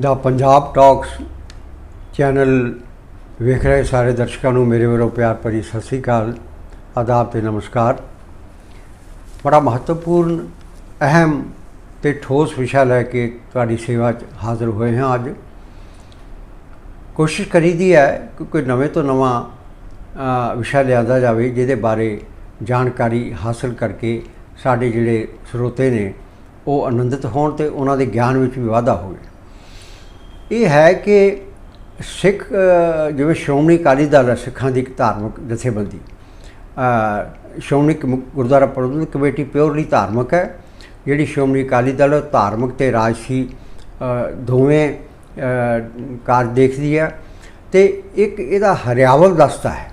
ਦਾ Punjab talks channel ਵੇਖ ਰਹੇ ਸਾਰੇ ਦਰਸ਼ਕਾਂ ਨੂੰ ਮੇਰੇ ਵੱਲੋਂ ਪਿਆਰ ਭਰੀ ਸਤਿ ਸ੍ਰੀ ਅਕਾਲ, ਆਦਾਬ ਤੇ ਨਮਸਕਾਰ। ਬੜਾ ਮਹੱਤਵਪੂਰਨ, ਅਹਿਮ ਤੇ ਠੋਸ ਵਿਸ਼ਾ ਲੈ ਕੇ ਤੁਹਾਡੀ ਸੇਵਾ 'ਚ ਹਾਜ਼ਰ ਹੋਏ ਹਾਂ ਅੱਜ। ਕੋਸ਼ਿਸ਼ ਕਰੀਦੀ ਹੈ ਕਿ ਕੋਈ ਨਵੇਂ ਤੋਂ ਨਵਾਂ ਵਿਸ਼ਾ ਲਿਆਦਾ ਜਾਵੇ ਜਿਹਦੇ ਬਾਰੇ ਜਾਣਕਾਰੀ ਹਾਸਲ ਕਰਕੇ ਸਾਡੇ ਜਿਹੜੇ ਸਰੋਤੇ ਨੇ ਉਹ ਆਨੰਦਿਤ ਹੋਣ ਤੇ ਉਹਨਾਂ ਦੇ ਗਿਆਨ ਵਿੱਚ ਵੀ ਵਾਧਾ ਹੋਵੇ। ਇਹ ਹੈ ਕਿ ਸਿੱਖ ਜਿਵੇਂ ਸ਼੍ਰੋਮਣੀ ਅਕਾਲੀ ਦਲ ਹੈ ਸਿੱਖਾਂ ਦੀ ਇੱਕ ਧਾਰਮਿਕ ਜਥੇਬੰਦੀ। ਸ਼੍ਰੋਮਣੀ ਕਮ- ਗੁਰਦੁਆਰਾ ਪ੍ਰਬੰਧਕ ਕਮੇਟੀ ਪਿਓਰਲੀ ਧਾਰਮਿਕ ਹੈ। ਜਿਹੜੀ ਸ਼੍ਰੋਮਣੀ ਅਕਾਲੀ ਦਲ ਧਾਰਮਿਕ ਤੇ ਰਾਜਸੀ ਦੋਵੇਂ ਅ, ਕਾਰਜ ਦੇਖਦੀ ਹੈ। ਤੇ ਇੱਕ ਇਹਦਾ ਹਰਿਆਵਲ ਦਸਤਾ ਹੈ।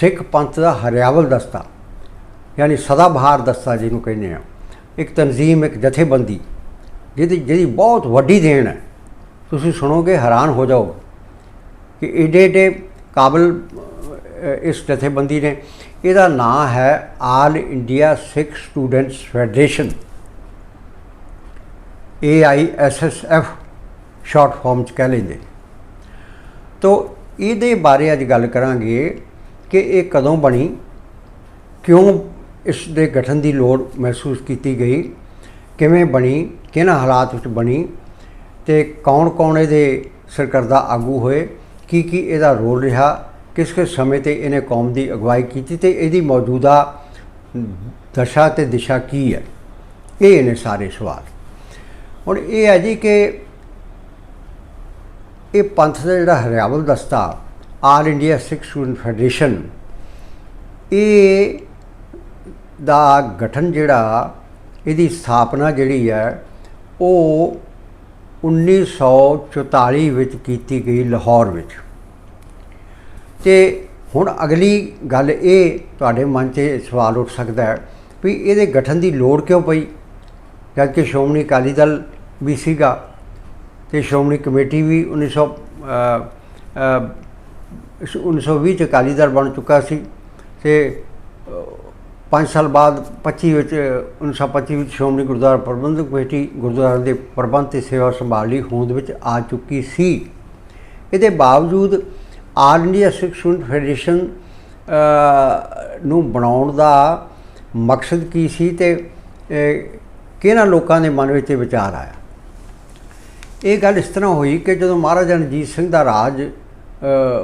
ਸਿੱਖ ਪੰਥ ਦਾ ਹਰਿਆਵਲ ਦਸਤਾ ਯਾਨੀ ਸਦਾ ਬਹਾਰ ਦਸਤਾ ਜਿਹਨੂੰ ਕਹਿੰਦੇ ਆ ਇੱਕ ਤਨਜ਼ੀਮ ਇੱਕ ਜਥੇਬੰਦੀ ਜਿਹਦੀ ਜਿਹਦੀ ਬਹੁਤ ਵੱਡੀ ਦੇਣ ਹੈ। ਤੁਸੀਂ ਸੁਣੋਗੇ, ਹੈਰਾਨ ਹੋ ਜਾਓ ਕਿ ਏਡੇ ਏਡੇ ਕਾਬਲ ਇਸ ਜਥੇਬੰਦੀ ਨੇ। ਇਹਦਾ ਨਾਂ ਹੈ all India Sikh students federation. AISSF short form ਚ ਕਹਿ ਲੈਂਦੇ। ਤੋ ਇਹਦੇ ਬਾਰੇ ਅੱਜ ਗੱਲ ਕਰਾਂਗੇ ਕਿ ਇਹ ਕਦੋਂ ਬਣੀ, ਕਿਉਂ ਇਸ ਦੇ ਗਠਨ ਦੀ ਲੋੜ ਮਹਿਸੂਸ ਕੀਤੀ ਗਈ, ਕਿਵੇਂ ਬਣੀ, ਕਿਹਨਾਂ ਹਾਲਾਤ ਵਿੱਚ ਬਣੀ ਤੇ ਕੌਣ-ਕੌਣ ਇਹਦੇ ਸਰਕਰਦਾ ਆਗੂ ਹੋਏ? ਕੀ ਕੀ ਇਹਦਾ ਰੋਲ ਰਿਹਾ? ਕਿਸ ਕਿਸ ਸਮੇਂ ਤੇ ਇਹਨੇ ਕੌਮ ਦੀ ਅਗਵਾਈ ਕੀਤੀ ਤੇ ਇਹਦੀ ਮੌਜੂਦਾ ਦਸ਼ਾ ਤੇ ਦਿਸ਼ਾ ਕੀ ਹੈ? ਇਹ ਨੇ ਸਾਰੇ ਸਵਾਲ। ਹੁਣ ਇਹ ਹੈ ਜੀ ਕਿ ਇਹ ਪੰਥ ਦਾ ਜਿਹੜਾ ਹਰਿਆਵਲ ਦਸਤਾ all India Sikh student federation ਇਹ ਦਾ ਗਠਨ ਜਿਹੜਾ, ਇਹਦੀ ਸਥਾਪਨਾ ਜਿਹੜੀ ਹੈ, ਉਹ 1944 ਵਿੱਚ ਕੀਤੀ ਗਈ ਲਾਹੌਰ ਵਿੱਚ। ਤੇ ਹੁਣ ਅਗਲੀ ਗੱਲ ਇਹ ਤੁਹਾਡੇ ਮਨ 'ਚ ਸਵਾਲ ਉੱਠ ਸਕਦਾ ਹੈ ਵੀ ਇਹਦੇ ਗਠਨ ਦੀ ਲੋੜ ਕਿਉਂ ਪਈ? ਜਦ ਕਿ ਸ਼੍ਰੋਮਣੀ ਅਕਾਲੀ ਦਲ ਵੀ ਸੀਗਾ ਤੇ ਸ਼੍ਰੋਮਣੀ ਕਮੇਟੀ ਵੀ 1900 ਅ, ਅ, 1920 ਚ ਅਕਾਲੀ ਦਲ ਬਣ ਚੁੱਕਾ ਸੀ ਤੇ 5 ਸਾਲ ਬਾਅਦ 25 ਵਿੱਚ 1925 ਵਿੱਚ ਸ਼੍ਰੋਮਣੀ ਗੁਰਦੁਆਰਾ ਪ੍ਰਬੰਧਕ ਕਮੇਟੀ ਗੁਰਦੁਆਰਾ ਦੇ ਪ੍ਰਬੰਧ ਤੇ ਸੇਵਾ ਸੰਭਾਲ ਲਈ ਹੋਂਦ ਵਿੱਚ ਆ ਚੁੱਕੀ ਸੀ। ਇਹਦੇ ਬਾਵਜੂਦ all India Sikh student federation ਨੂੰ ਬਣਾਉਣ ਦਾ ਮਕਸਦ ਕੀ ਸੀ ਤੇ ਕਿਹਨਾਂ ਲੋਕਾਂ ਦੇ ਮਨ ਵਿੱਚ ਇਹ ਵਿਚਾਰ ਆਇਆ? ਇਹ ਗੱਲ ਇਸ ਤਰ੍ਹਾਂ ਹੋਈ ਕਿ ਜਦੋਂ ਮਹਾਰਾਜਾ ਰਣਜੀਤ ਸਿੰਘ ਦਾ ਰਾਜ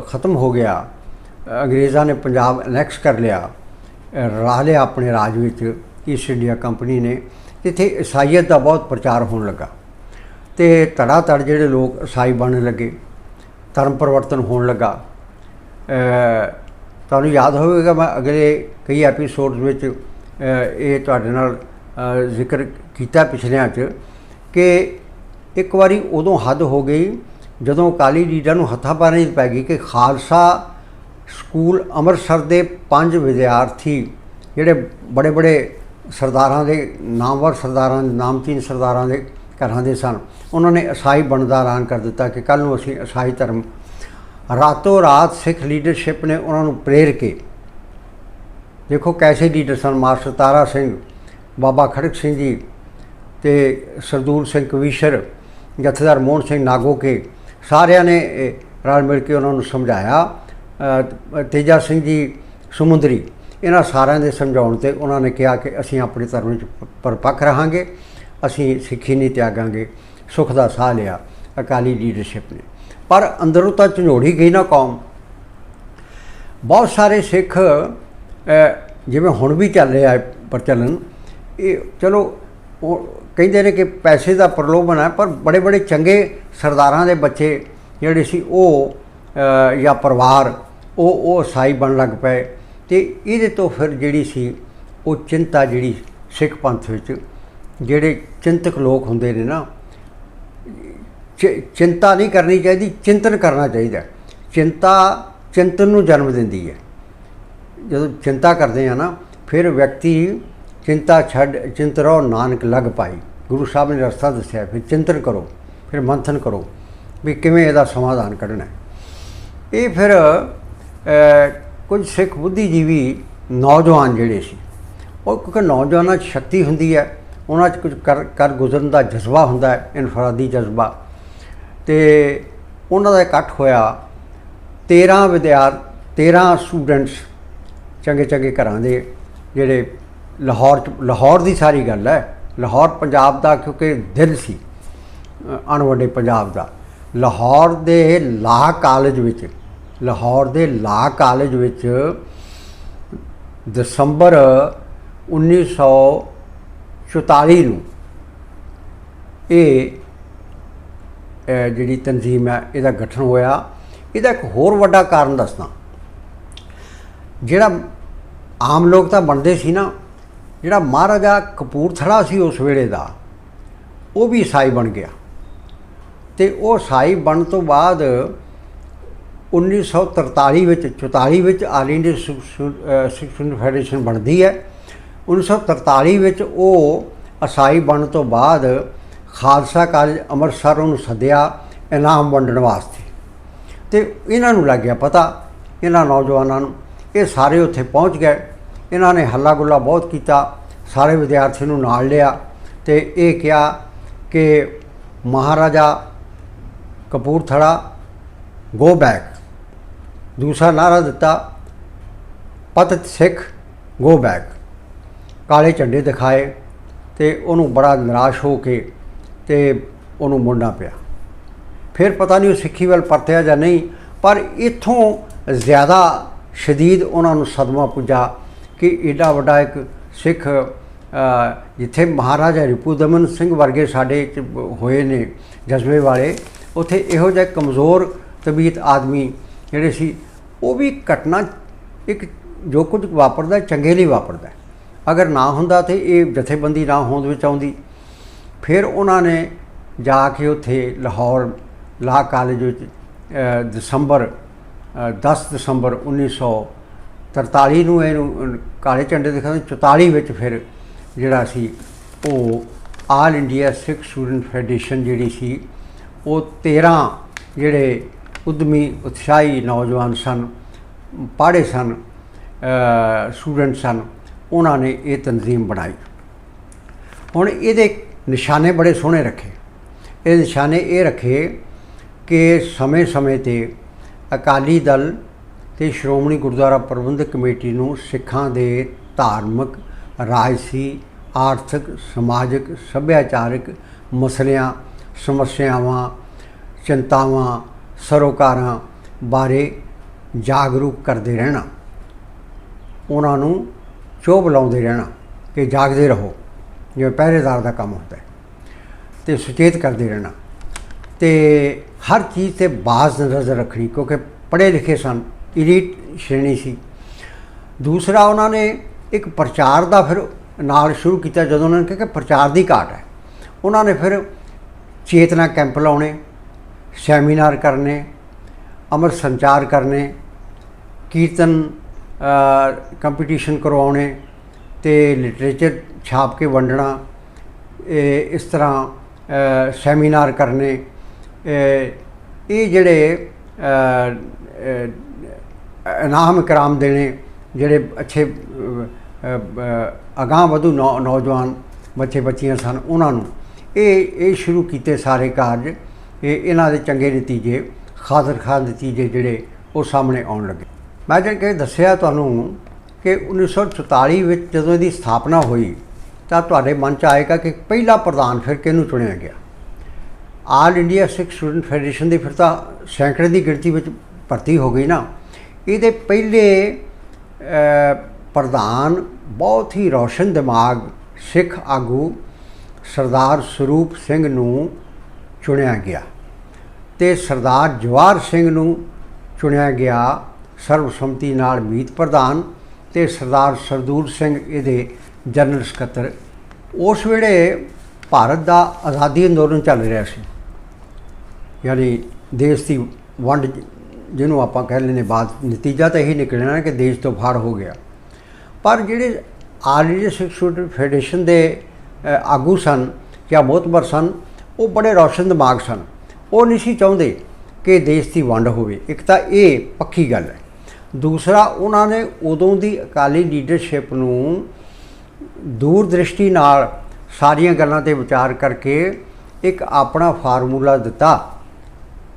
ਖਤਮ ਹੋ ਗਿਆ, ਅੰਗਰੇਜ਼ਾਂ ਨੇ ਪੰਜਾਬ ਅਨੈਕਸ ਕਰ ਲਿਆ ਰਾਹ ਲਿਆ ਆਪਣੇ ਰਾਜ ਵਿੱਚ ਈਸਟ ਇੰਡੀਆ ਕੰਪਨੀ ਨੇ। ਇੱਥੇ ਈਸਾਈਅਤ ਦਾ ਬਹੁਤ ਪ੍ਰਚਾਰ ਹੋਣ ਲੱਗਾ। ਤੇ ਧੜਾ ਧੜ ਜਿਹੜੇ ਲੋਕ ਈਸਾਈ ਬਣਨ ਲੱਗੇ, ਧਰਮ ਪਰਿਵਰਤਨ ਹੋਣ ਲੱਗਾ। ਤੁਹਾਨੂੰ ਯਾਦ ਹੋਵੇਗਾ, ਮੈਂ ਅਗਲੇ ਕਈ ਐਪੀਸੋਡਸ ਵਿੱਚ ਇਹ ਤੁਹਾਡੇ ਨਾਲ ਜ਼ਿਕਰ ਕੀਤਾ ਪਿਛਲਿਆਂ 'ਚ ਕਿ ਇੱਕ ਵਾਰੀ ਉਦੋਂ ਹੱਦ ਹੋ ਗਈ, ਜਦੋਂ ਅਕਾਲੀ ਲੀਡਰਾਂ ਨੂੰ ਹੱਥਾਂ ਪਾਣੀ ਪੈ ਗਈ ਕਿ ਖਾਲਸਾ ਸਕੂਲ ਅੰਮ੍ਰਿਤਸਰ ਦੇ ਪੰਜ ਵਿਦਿਆਰਥੀ, ਜਿਹੜੇ ਬੜੇ ਬੜੇ ਸਰਦਾਰਾਂ ਦੇ ਨਾਮਵਰ ਸਰਦਾਰਾਂ ਦੇ ਨਾਮਚੀਨ ਸਰਦਾਰਾਂ ਦੇ ਘਰਾਂ ਦੇ ਸਨ, ਉਹਨਾਂ ਨੇ ਈਸਾਈ ਬਣਨ ਦਾ ਐਲਾਨ ਕਰ ਦਿੱਤਾ ਕਿ ਕੱਲ ਨੂੰ ਅਸੀਂ ਈਸਾਈ ਧਰਮ, ਰਾਤੋਂ ਰਾਤ ਸਿੱਖ ਲੀਡਰਸ਼ਿਪ ਨੇ ਉਹਨਾਂ ਨੂੰ ਪ੍ਰੇਰ ਕੇ, ਦੇਖੋ ਕੈਸੇ ਲੀਡਰ ਸਨ, ਮਾਸਟਰ ਤਾਰਾ ਸਿੰਘ, ਬਾਬਾ ਖੜਕ ਸਿੰਘ ਜੀ ਤੇ ਸਰਦੂਲ ਸਿੰਘ ਕਵੀਸ਼ਰ, ਜਥੇਦਾਰ ਮੋਹਨ ਸਿੰਘ ਨਾਗੋਕੇ, ਸਾਰਿਆਂ ਨੇ ਰਲ ਮਿਲ ਕੇ ਉਹਨਾਂ ਨੂੰ ਸਮਝਾਇਆ। ਤੇਜਾ ਸਿੰਘ ਜੀ ਸਮੁੰਦਰੀ, ਇਹਨਾਂ ਸਾਰਿਆਂ ਦੇ ਸਮਝਾਉਣ ਤੇ ਉਹਨਾਂ ਨੇ ਕਿਹਾ ਕਿ ਅਸੀਂ ਆਪਣੇ ਧਰਮ ਵਿੱਚ ਪ- ਪਰਪੱਕ ਰਹਾਂਗੇ, ਅਸੀਂ ਸਿੱਖੀ ਨਹੀਂ ਤਿਆਗਾਂਗੇ, ਸੁਖ ਦਾ ਸਾਹ ਲਿਆ, ਅਕਾਲੀ ਲੀਡਰਸ਼ਿਪ ਨੇ। ਪਰ ਅੰਦਰੋਂ ਤਾਂ ਝੰਜੋੜੀ ਗਈ ਨਾ ਕੌਮ। ਬਹੁਤ ਸਾਰੇ ਸਿੱਖ ਜਿਵੇਂ ਹੁਣ ਵੀ ਚੱਲ ਰਿਹਾ ਪ੍ਰਚਲਨ, ਇਹ ਚਲੋ, ਉਹ ਕਹਿੰਦੇ ਨੇ ਕਿ ਪੈਸੇ ਦਾ ਪ੍ਰਲੋਭਨ ਹੈ, ਪਰ ਬੜੇ ਬੜੇ ਚੰਗੇ ਸਰਦਾਰਾਂ ਦੇ ਬੱਚੇ ਜਿਹੜੇ ਸੀ, ਉਹ ਜਾਂ ਪਰਿਵਾਰ, ਉਹ ਉਹ ਈਸਾਈ ਬਣ ਲੱਗ ਪਏ ਤੇ ਇਹਦੇ ਤੋਂ ਫਿਰ ਜਿਹੜੀ ਸੀ, ਉਹ ਚਿੰਤਾ ਜਿਹੜੀ ਸਿੱਖ ਪੰਥ ਵਿੱਚ, ਜਿਹੜੇ ਚਿੰਤਕ ਲੋਕ ਹੁੰਦੇ ਨੇ ਨਾ, ਚਿ- ਚਿੰਤਾ ਨਹੀਂ ਕਰਨੀ ਚਾਹੀਦੀ, ਚਿੰਤਨ ਕਰਨਾ ਚਾਹੀਦਾ। ਚਿੰਤਾ ਚਿੰਤਨ ਨੂੰ ਜਨਮ ਦਿੰਦੀ ਹੈ। ਜਦੋਂ ਚਿੰਤਾ ਕਰਦੇ ਆ ਨਾ, ਫਿਰ ਵਿਅਕਤੀ ਚਿੰਤਾ ਛੱਡ, ਚਿੰਤ ਰਹੋ, ਨਾਨਕ ਲਗ ਪਾਈ। ਗੁਰੂ ਸਾਹਿਬ ਨੇ ਰਸਤਾ ਦੱਸਿਆ, ਫਿਰ ਚਿੰਤਨ ਕਰੋ, ਫਿਰ ਮੰਥਨ ਕਰੋ, ਵੀ ਕਿਵੇਂ ਇਹਦਾ ਸਮਾਧਾਨ ਕੱਢਣਾ ਹੈ। ਇਹ ਫਿਰ ਕੁਝ ਸਿੱਖ ਬੁੱਧੀਜੀਵੀ ਨੌਜਵਾਨ ਜਿਹੜੇ ਸੀ ਉਹ ਕਿਉਂਕਿ ਨੌਜਵਾਨਾਂ 'ਚ ਸ਼ਕਤੀ ਹੁੰਦੀ ਹੈ ਉਹਨਾਂ 'ਚ ਕੁਝ ਕਰ ਕਰ ਗੁਜ਼ਰਨ ਦਾ ਜਜ਼ਬਾ ਹੁੰਦਾ ਹੈ ਇਨਫਰਾਦੀ ਜਜ਼ਬਾ। ਤੇ ਉਹਨਾਂ ਦਾ ਇਕੱਠ ਹੋਇਆ 13 ਵਿਦਿਆਰ 13 ਸਟੂਡੈਂਟਸ ਚੰਗੇ ਚੰਗੇ ਘਰਾਂ ਦੇ ਜਿਹੜੇ ਲਾਹੌਰ 'ਚ ਲਾਹੌਰ ਦੀ ਸਾਰੀ ਗੱਲ ਹੈ ਲਾਹੌਰ ਪੰਜਾਬ ਦਾ ਕਿਉਂਕਿ ਦਿਲ ਸੀ ਅ, ਪੰਜਾਬ ਦਾ। ਲਾਹੌਰ ਦੇ ਲਾਹ ਕਾਲਜ ਵਿੱਚ ਲਾਹੌਰ ਦੇ ਲਾ ਕਾਲਜ ਵਿੱਚ ਦਸੰਬਰ 1944 ਨੂੰ ਇਹ ਜਿਹੜੀ ਤਨਜ਼ੀਮ ਹੈ, ਇਹਦਾ ਗਠਨ ਹੋਇਆ। ਇਹਦਾ ਇੱਕ ਹੋਰ ਵੱਡਾ ਕਾਰਨ ਦੱਸਦਾ। ਜਿਹੜਾ ਆਮ ਲੋਕ ਤਾਂ ਬਣਦੇ ਸੀ ਨਾ, ਜਿਹੜਾ ਮਹਾਰਾਜਾ ਕਪੂਰਥਲਾ ਸੀ ਉਸ ਵੇਲੇ ਦਾ, ਉਹ ਵੀ ਈਸਾਈ ਬਣ ਗਿਆ। ਤੇ ਉਹ ਈਸਾਈ ਬਣਨ ਤੋਂ ਬਾਅਦ 1943 ਵਿੱਚ 44 ਵਿੱਚ ਆਲ ਇੰਡੀਆ ਸਿੱਖ ਫੈਡਰੇਸ਼ਨ ਬਣਦੀ ਹੈ। 1943 ਵਿੱਚ ਉਹ ਈਸਾਈ ਬਣਨ ਤੋਂ ਬਾਅਦ ਖਾਲਸਾ ਕਾਲਜ ਅੰਮ੍ਰਿਤਸਰ ਉਹਨੂੰ ਸੱਦਿਆ, ਇਨਾਮ ਵੰਡਣ ਵਾਸਤੇ। ਤੇ ਇਹਨਾਂ ਨੂੰ ਲੱਗ ਗਿਆ ਪਤਾ, ਇਹਨਾਂ ਨੌਜਵਾਨਾਂ ਨੂੰ। ਇਹ ਸਾਰੇ ਉੱਥੇ ਪਹੁੰਚ ਗਏ। ਇਹਨਾਂ ਨੇ ਹੱਲਾ ਗੁੱਲਾ ਬਹੁਤ ਕੀਤਾ, ਸਾਰੇ ਵਿਦਿਆਰਥੀ ਨੂੰ ਨਾਲ ਲਿਆ ਤੇ ਇਹ ਕਿਹਾ ਕਿ ਮਹਾਰਾਜਾ ਕਪੂਰਥਲਾ ਗੋ ਬੈਕ ਦੂਸਰਾ ਨਾਰਾ ਦਿੱਤਾ, ਪਤਤ ਸਿੱਖ ਗੋ ਬੈਕ ਕਾਲੇ ਝੰਡੇ ਦਿਖਾਏ ਤੇ ਉਹਨੂੰ ਬੜਾ ਨਿਰਾਸ਼ ਹੋ ਕੇ ਤੇ ਉਹਨੂੰ ਮੁੜਨਾ ਪਿਆ। ਫਿਰ ਪਤਾ ਨਹੀਂ ਉਹ ਸਿੱਖੀ ਵੱਲ ਪਰਤਿਆ ਜਾਂ ਨਹੀਂ, ਪਰ ਇਥੋਂ ਜ਼ਿਆਦਾ ਸ਼ਦੀਦ ਉਹਨਾਂ ਨੂੰ ਸਦਮਾ ਪੁੱਜਾ ਕਿ ਏਡਾ ਵੱਡਾ ਇੱਕ ਸਿੱਖ ਜਿੱਥੇ ਮਹਾਰਾਜਾ ਰਿਪੂਦਮਨ ਸਿੰਘ ਵਰਗੇ ਸਾਡੇ ਚ ਹੋਏ ਨੇ ਜਜ਼ਬੇ ਵਾਲੇ, ਉੱਥੇ ਇਹੋ ਜਿਹਾ ਕਮਜ਼ੋਰ ਤਬੀਅਤ ਆਦਮੀ ਜਿਹੜੇ ਸੀ ਉਹ ਵੀ ਘਟਨਾ ਇੱਕ ਜੋ ਕੁਝ ਵਾਪਰਦਾ ਚੰਗੇ ਲਈ ਵਾਪਰਦਾ। ਅਗਰ ਨਾ ਹੁੰਦਾ ਤੇ ਇਹ ਜਥੇਬੰਦੀ ਨਾ ਹੋਂਦ ਵਿੱਚ ਆਉਂਦੀ। ਫਿਰ ਉਹਨਾਂ ਨੇ ਜਾ ਕੇ ਉੱਥੇ ਲਾਹੌਰ ਲਾ ਕਾਲਜ ਵਿੱਚ ਅ, ਦਸੰਬਰ ਅ, 10 ਦਸੰਬਰ 1943 ਨੂੰ ਇਹਨੂੰ ਕਾਲੇ ਝੰਡੇ ਦਿਖਾਉਂਦੇ 44 ਵਿੱਚ ਫਿਰ ਜਿਹੜਾ ਸੀ ਉਹ all India Sikh student federation ਜਿਹੜੀ ਸੀ ਉਹ 13 ਜਿਹੜੇ ਉਦਮੀ ਉਤਸ਼ਾਹੀ ਨੌਜਵਾਨ ਸਨ ਪੜ੍ਹੇ ਸਨ ਸਟੂਡੈਂਟ ਸਨ, ਉਹਨਾਂ ਨੇ ਇਹ ਤਨਜ਼ੀਮ ਬਣਾਈ। ਹੁਣ ਇਹਦੇ ਨਿਸ਼ਾਨੇ ਬੜੇ ਸੋਹਣੇ ਰੱਖੇ। ਇਹ ਨਿਸ਼ਾਨੇ ਇਹ ਰੱਖੇ ਕਿ ਸਮੇਂ-ਸਮੇਂ ਤੇ ਅਕਾਲੀ ਦਲ ਤੇ ਸ਼੍ਰੋਮਣੀ ਗੁਰਦੁਆਰਾ ਪ੍ਰਬੰਧਕ ਕਮੇਟੀ ਨੂੰ ਸਿੱਖਾਂ ਦੇ ਧਾਰਮਿਕ, ਰਾਜਸੀ, ਆਰਥਿਕ, ਸਮਾਜਿਕ, ਸੱਭਿਆਚਾਰਕ ਮਸਲਿਆਂ, ਸਮੱਸਿਆਵਾਂ, ਚਿੰਤਾਵਾਂ ਸਰੋਕਾਰਾਂ ਬਾਰੇ ਜਾਗਰੂਕ ਕਰਦੇ ਰਹਿਣਾ। ਉਹਨਾਂ ਨੂੰ ਚੋਭ ਲਾਉਂਦੇ ਰਹਿਣਾ ਕਿ ਜਾਗਦੇ ਰਹੋ, ਜਿਵੇਂ ਪਹਿਰੇਦਾਰ ਦਾ ਕੰਮ ਹੁੰਦਾ ਹੈ। ਤੇ ਸੁਚੇਤ ਕਰਦੇ ਰਹਿਣਾ। ਤੇ ਹਰ ਚੀਜ਼ ਤੇ ਬਾਜ਼ ਨਜ਼ਰ ਰੱਖਣੀ, ਕਿਉਂਕਿ ਪੜ੍ਹੇ ਲਿਖੇ ਸਨ ਇਲੀਟ ਸ਼੍ਰੇਣੀ ਸੀ। ਦੂਸਰਾ, ਉਹਨਾਂ ਨੇ ਇੱਕ ਪ੍ਰਚਾਰ ਦਾ ਫਿਰ ਨਾਲ ਸ਼ੁਰੂ ਕੀਤਾ, ਜਦੋਂ ਉਹਨਾਂ ਨੇ ਕਿਹਾ ਕਿ ਪ੍ਰਚਾਰ ਦੀ ਘਾਟ ਹੈ। ਉਹਨਾਂ ਨੇ ਫਿਰ ਚੇਤਨਾ ਕੈਂਪ ਲਾਉਣੇ ਸੈਮੀਨਾਰ ਕਰਨੇ ਅਮਰ ਸੰਚਾਰ ਕਰਨੇ ਕੀਰਤਨ ਕੰਪੀਟੀਸ਼ਨ ਕਰਵਾਉਣੇ ਤੇ ਲਿਟਰੇਚਰ ਛਾਪ ਕੇ ਵੰਡਣਾ ਇਹ ਇਸ ਤਰ੍ਹਾਂ ਸੈਮੀਨਾਰ ਕਰਨੇ ਇਹ ਜਿਹੜੇ ਇਨਾਮ ਇਕਰਾਮ ਦੇਣੇ ਜਿਹੜੇ ਅੱਛੇ ਅ, ਅਗਾਂਹ ਵਧੂ ਨੌ- ਨੌਜਵਾਨ ਬੱਚੇ ਬੱਚੀਆਂ ਸਨ ਉਹਨਾਂ ਨੂੰ ਇਹ ਇਹ ਸ਼ੁਰੂ ਕੀਤੇ ਸਾਰੇ ਕਾਰਜ ਇਹ ਇਹਨਾਂ ਦੇ ਚੰਗੇ ਨਤੀਜੇ ਖਾਦਰ ਖਾਨ ਨਤੀਜੇ ਜਿਹੜੇ ਉਹ ਸਾਹਮਣੇ ਆਉਣ ਲੱਗੇ। ਮੈਂ ਜਿਵੇਂ ਕਿ ਦੱਸਿਆ ਤੁਹਾਨੂੰ ਕਿ 1944 ਵਿੱਚ ਜਦੋਂ ਇਹਦੀ ਸਥਾਪਨਾ ਹੋਈ, ਤਾਂ ਤੁਹਾਡੇ ਮਨ 'ਚ ਆਏਗਾ ਕਿ ਪਹਿਲਾ ਪ੍ਰਧਾਨ ਫਿਰ ਕਿਹਨੂੰ ਚੁਣਿਆ ਗਿਆ? All India Sikh student federation ਦੀ ਫਿਰ ਤਾਂ ਸੈਂਕੜੇ ਦੀ ਗਿਣਤੀ ਵਿੱਚ ਭਰਤੀ ਹੋ ਗਈ ਨਾ। ਇਹਦੇ ਪਹਿਲੇ ਪ੍ਰਧਾਨ ਬਹੁਤ ਹੀ ਰੌਸ਼ਨ ਦਿਮਾਗ ਸਿੱਖ ਆਗੂ ਸਰਦਾਰ ਸਰੂਪ ਸਿੰਘ ਨੂੰ ਚੁਣਿਆ ਗਿਆ। ਤੇ ਸਰਦਾਰ ਜਵਾਰ ਸਿੰਘ ਨੂੰ ਚੁਣਿਆ ਗਿਆ ਸਰਬਸੰਮਤੀ ਨਾਲ ਮੀਤ ਪ੍ਰਧਾਨ ਤੇ ਸਰਦਾਰ ਸਰਦੂਰ ਸਿੰਘ ਇਹਦੇ ਜਨਰਲ ਸਕੱਤਰ। ਉਸ ਵੇਲੇ ਭਾਰਤ ਦਾ ਆਜ਼ਾਦੀ ਅੰਦੋਲਨ ਚੱਲ ਰਿਹਾ ਸੀ। ਯਾਨੀ ਦੇਸ਼ ਦੀ ਵੰਡ ਜਿਹਨੂੰ ਆਪਾਂ ਕਹਿ ਲੈਂਦੇ ਬਾਅਦ ਨਤੀਜਾ ਤਾਂ ਇਹੀ ਨਿਕਲਣਾ ਕਿ ਦੇਸ਼ ਤੋਂ ਫਾੜ ਹੋ ਗਿਆ। ਪਰ ਜਿਹੜੇ ਆਲ ਇੰਡੀਆ ਸਟੂਡੈਂਟ ਫੈਡਰੇਸ਼ਨ ਦੇ ਆਗੂ ਸਨ ਜਾਂ ਮੋਤਬਰ ਸਨ, ਉਹ ਬੜੇ ਰੌਸ਼ਨ ਦਿਮਾਗ ਸਨ। ਉਹ ਨਹੀਂ ਸੀ ਚਾਹੁੰਦੇ ਕਿ ਦੇਸ਼ ਦੀ ਵੰਡ ਹੋਵੇ। ਇੱਕ ਤਾਂ ਇਹ ਪੱਕੀ ਗੱਲ ਹੈ। ਦੂਸਰਾ, ਉਹਨਾਂ ਨੇ ਉਦੋਂ ਦੀ ਅਕਾਲੀ ਲੀਡਰਸ਼ਿਪ ਨੂੰ ਦੂਰ ਦ੍ਰਿਸ਼ਟੀ ਨਾਲ ਸਾਰੀਆਂ ਗੱਲਾਂ ਤੇ ਵਿਚਾਰ ਕਰਕੇ ਇੱਕ ਆਪਣਾ ਫਾਰਮੂਲਾ ਦਿੱਤਾ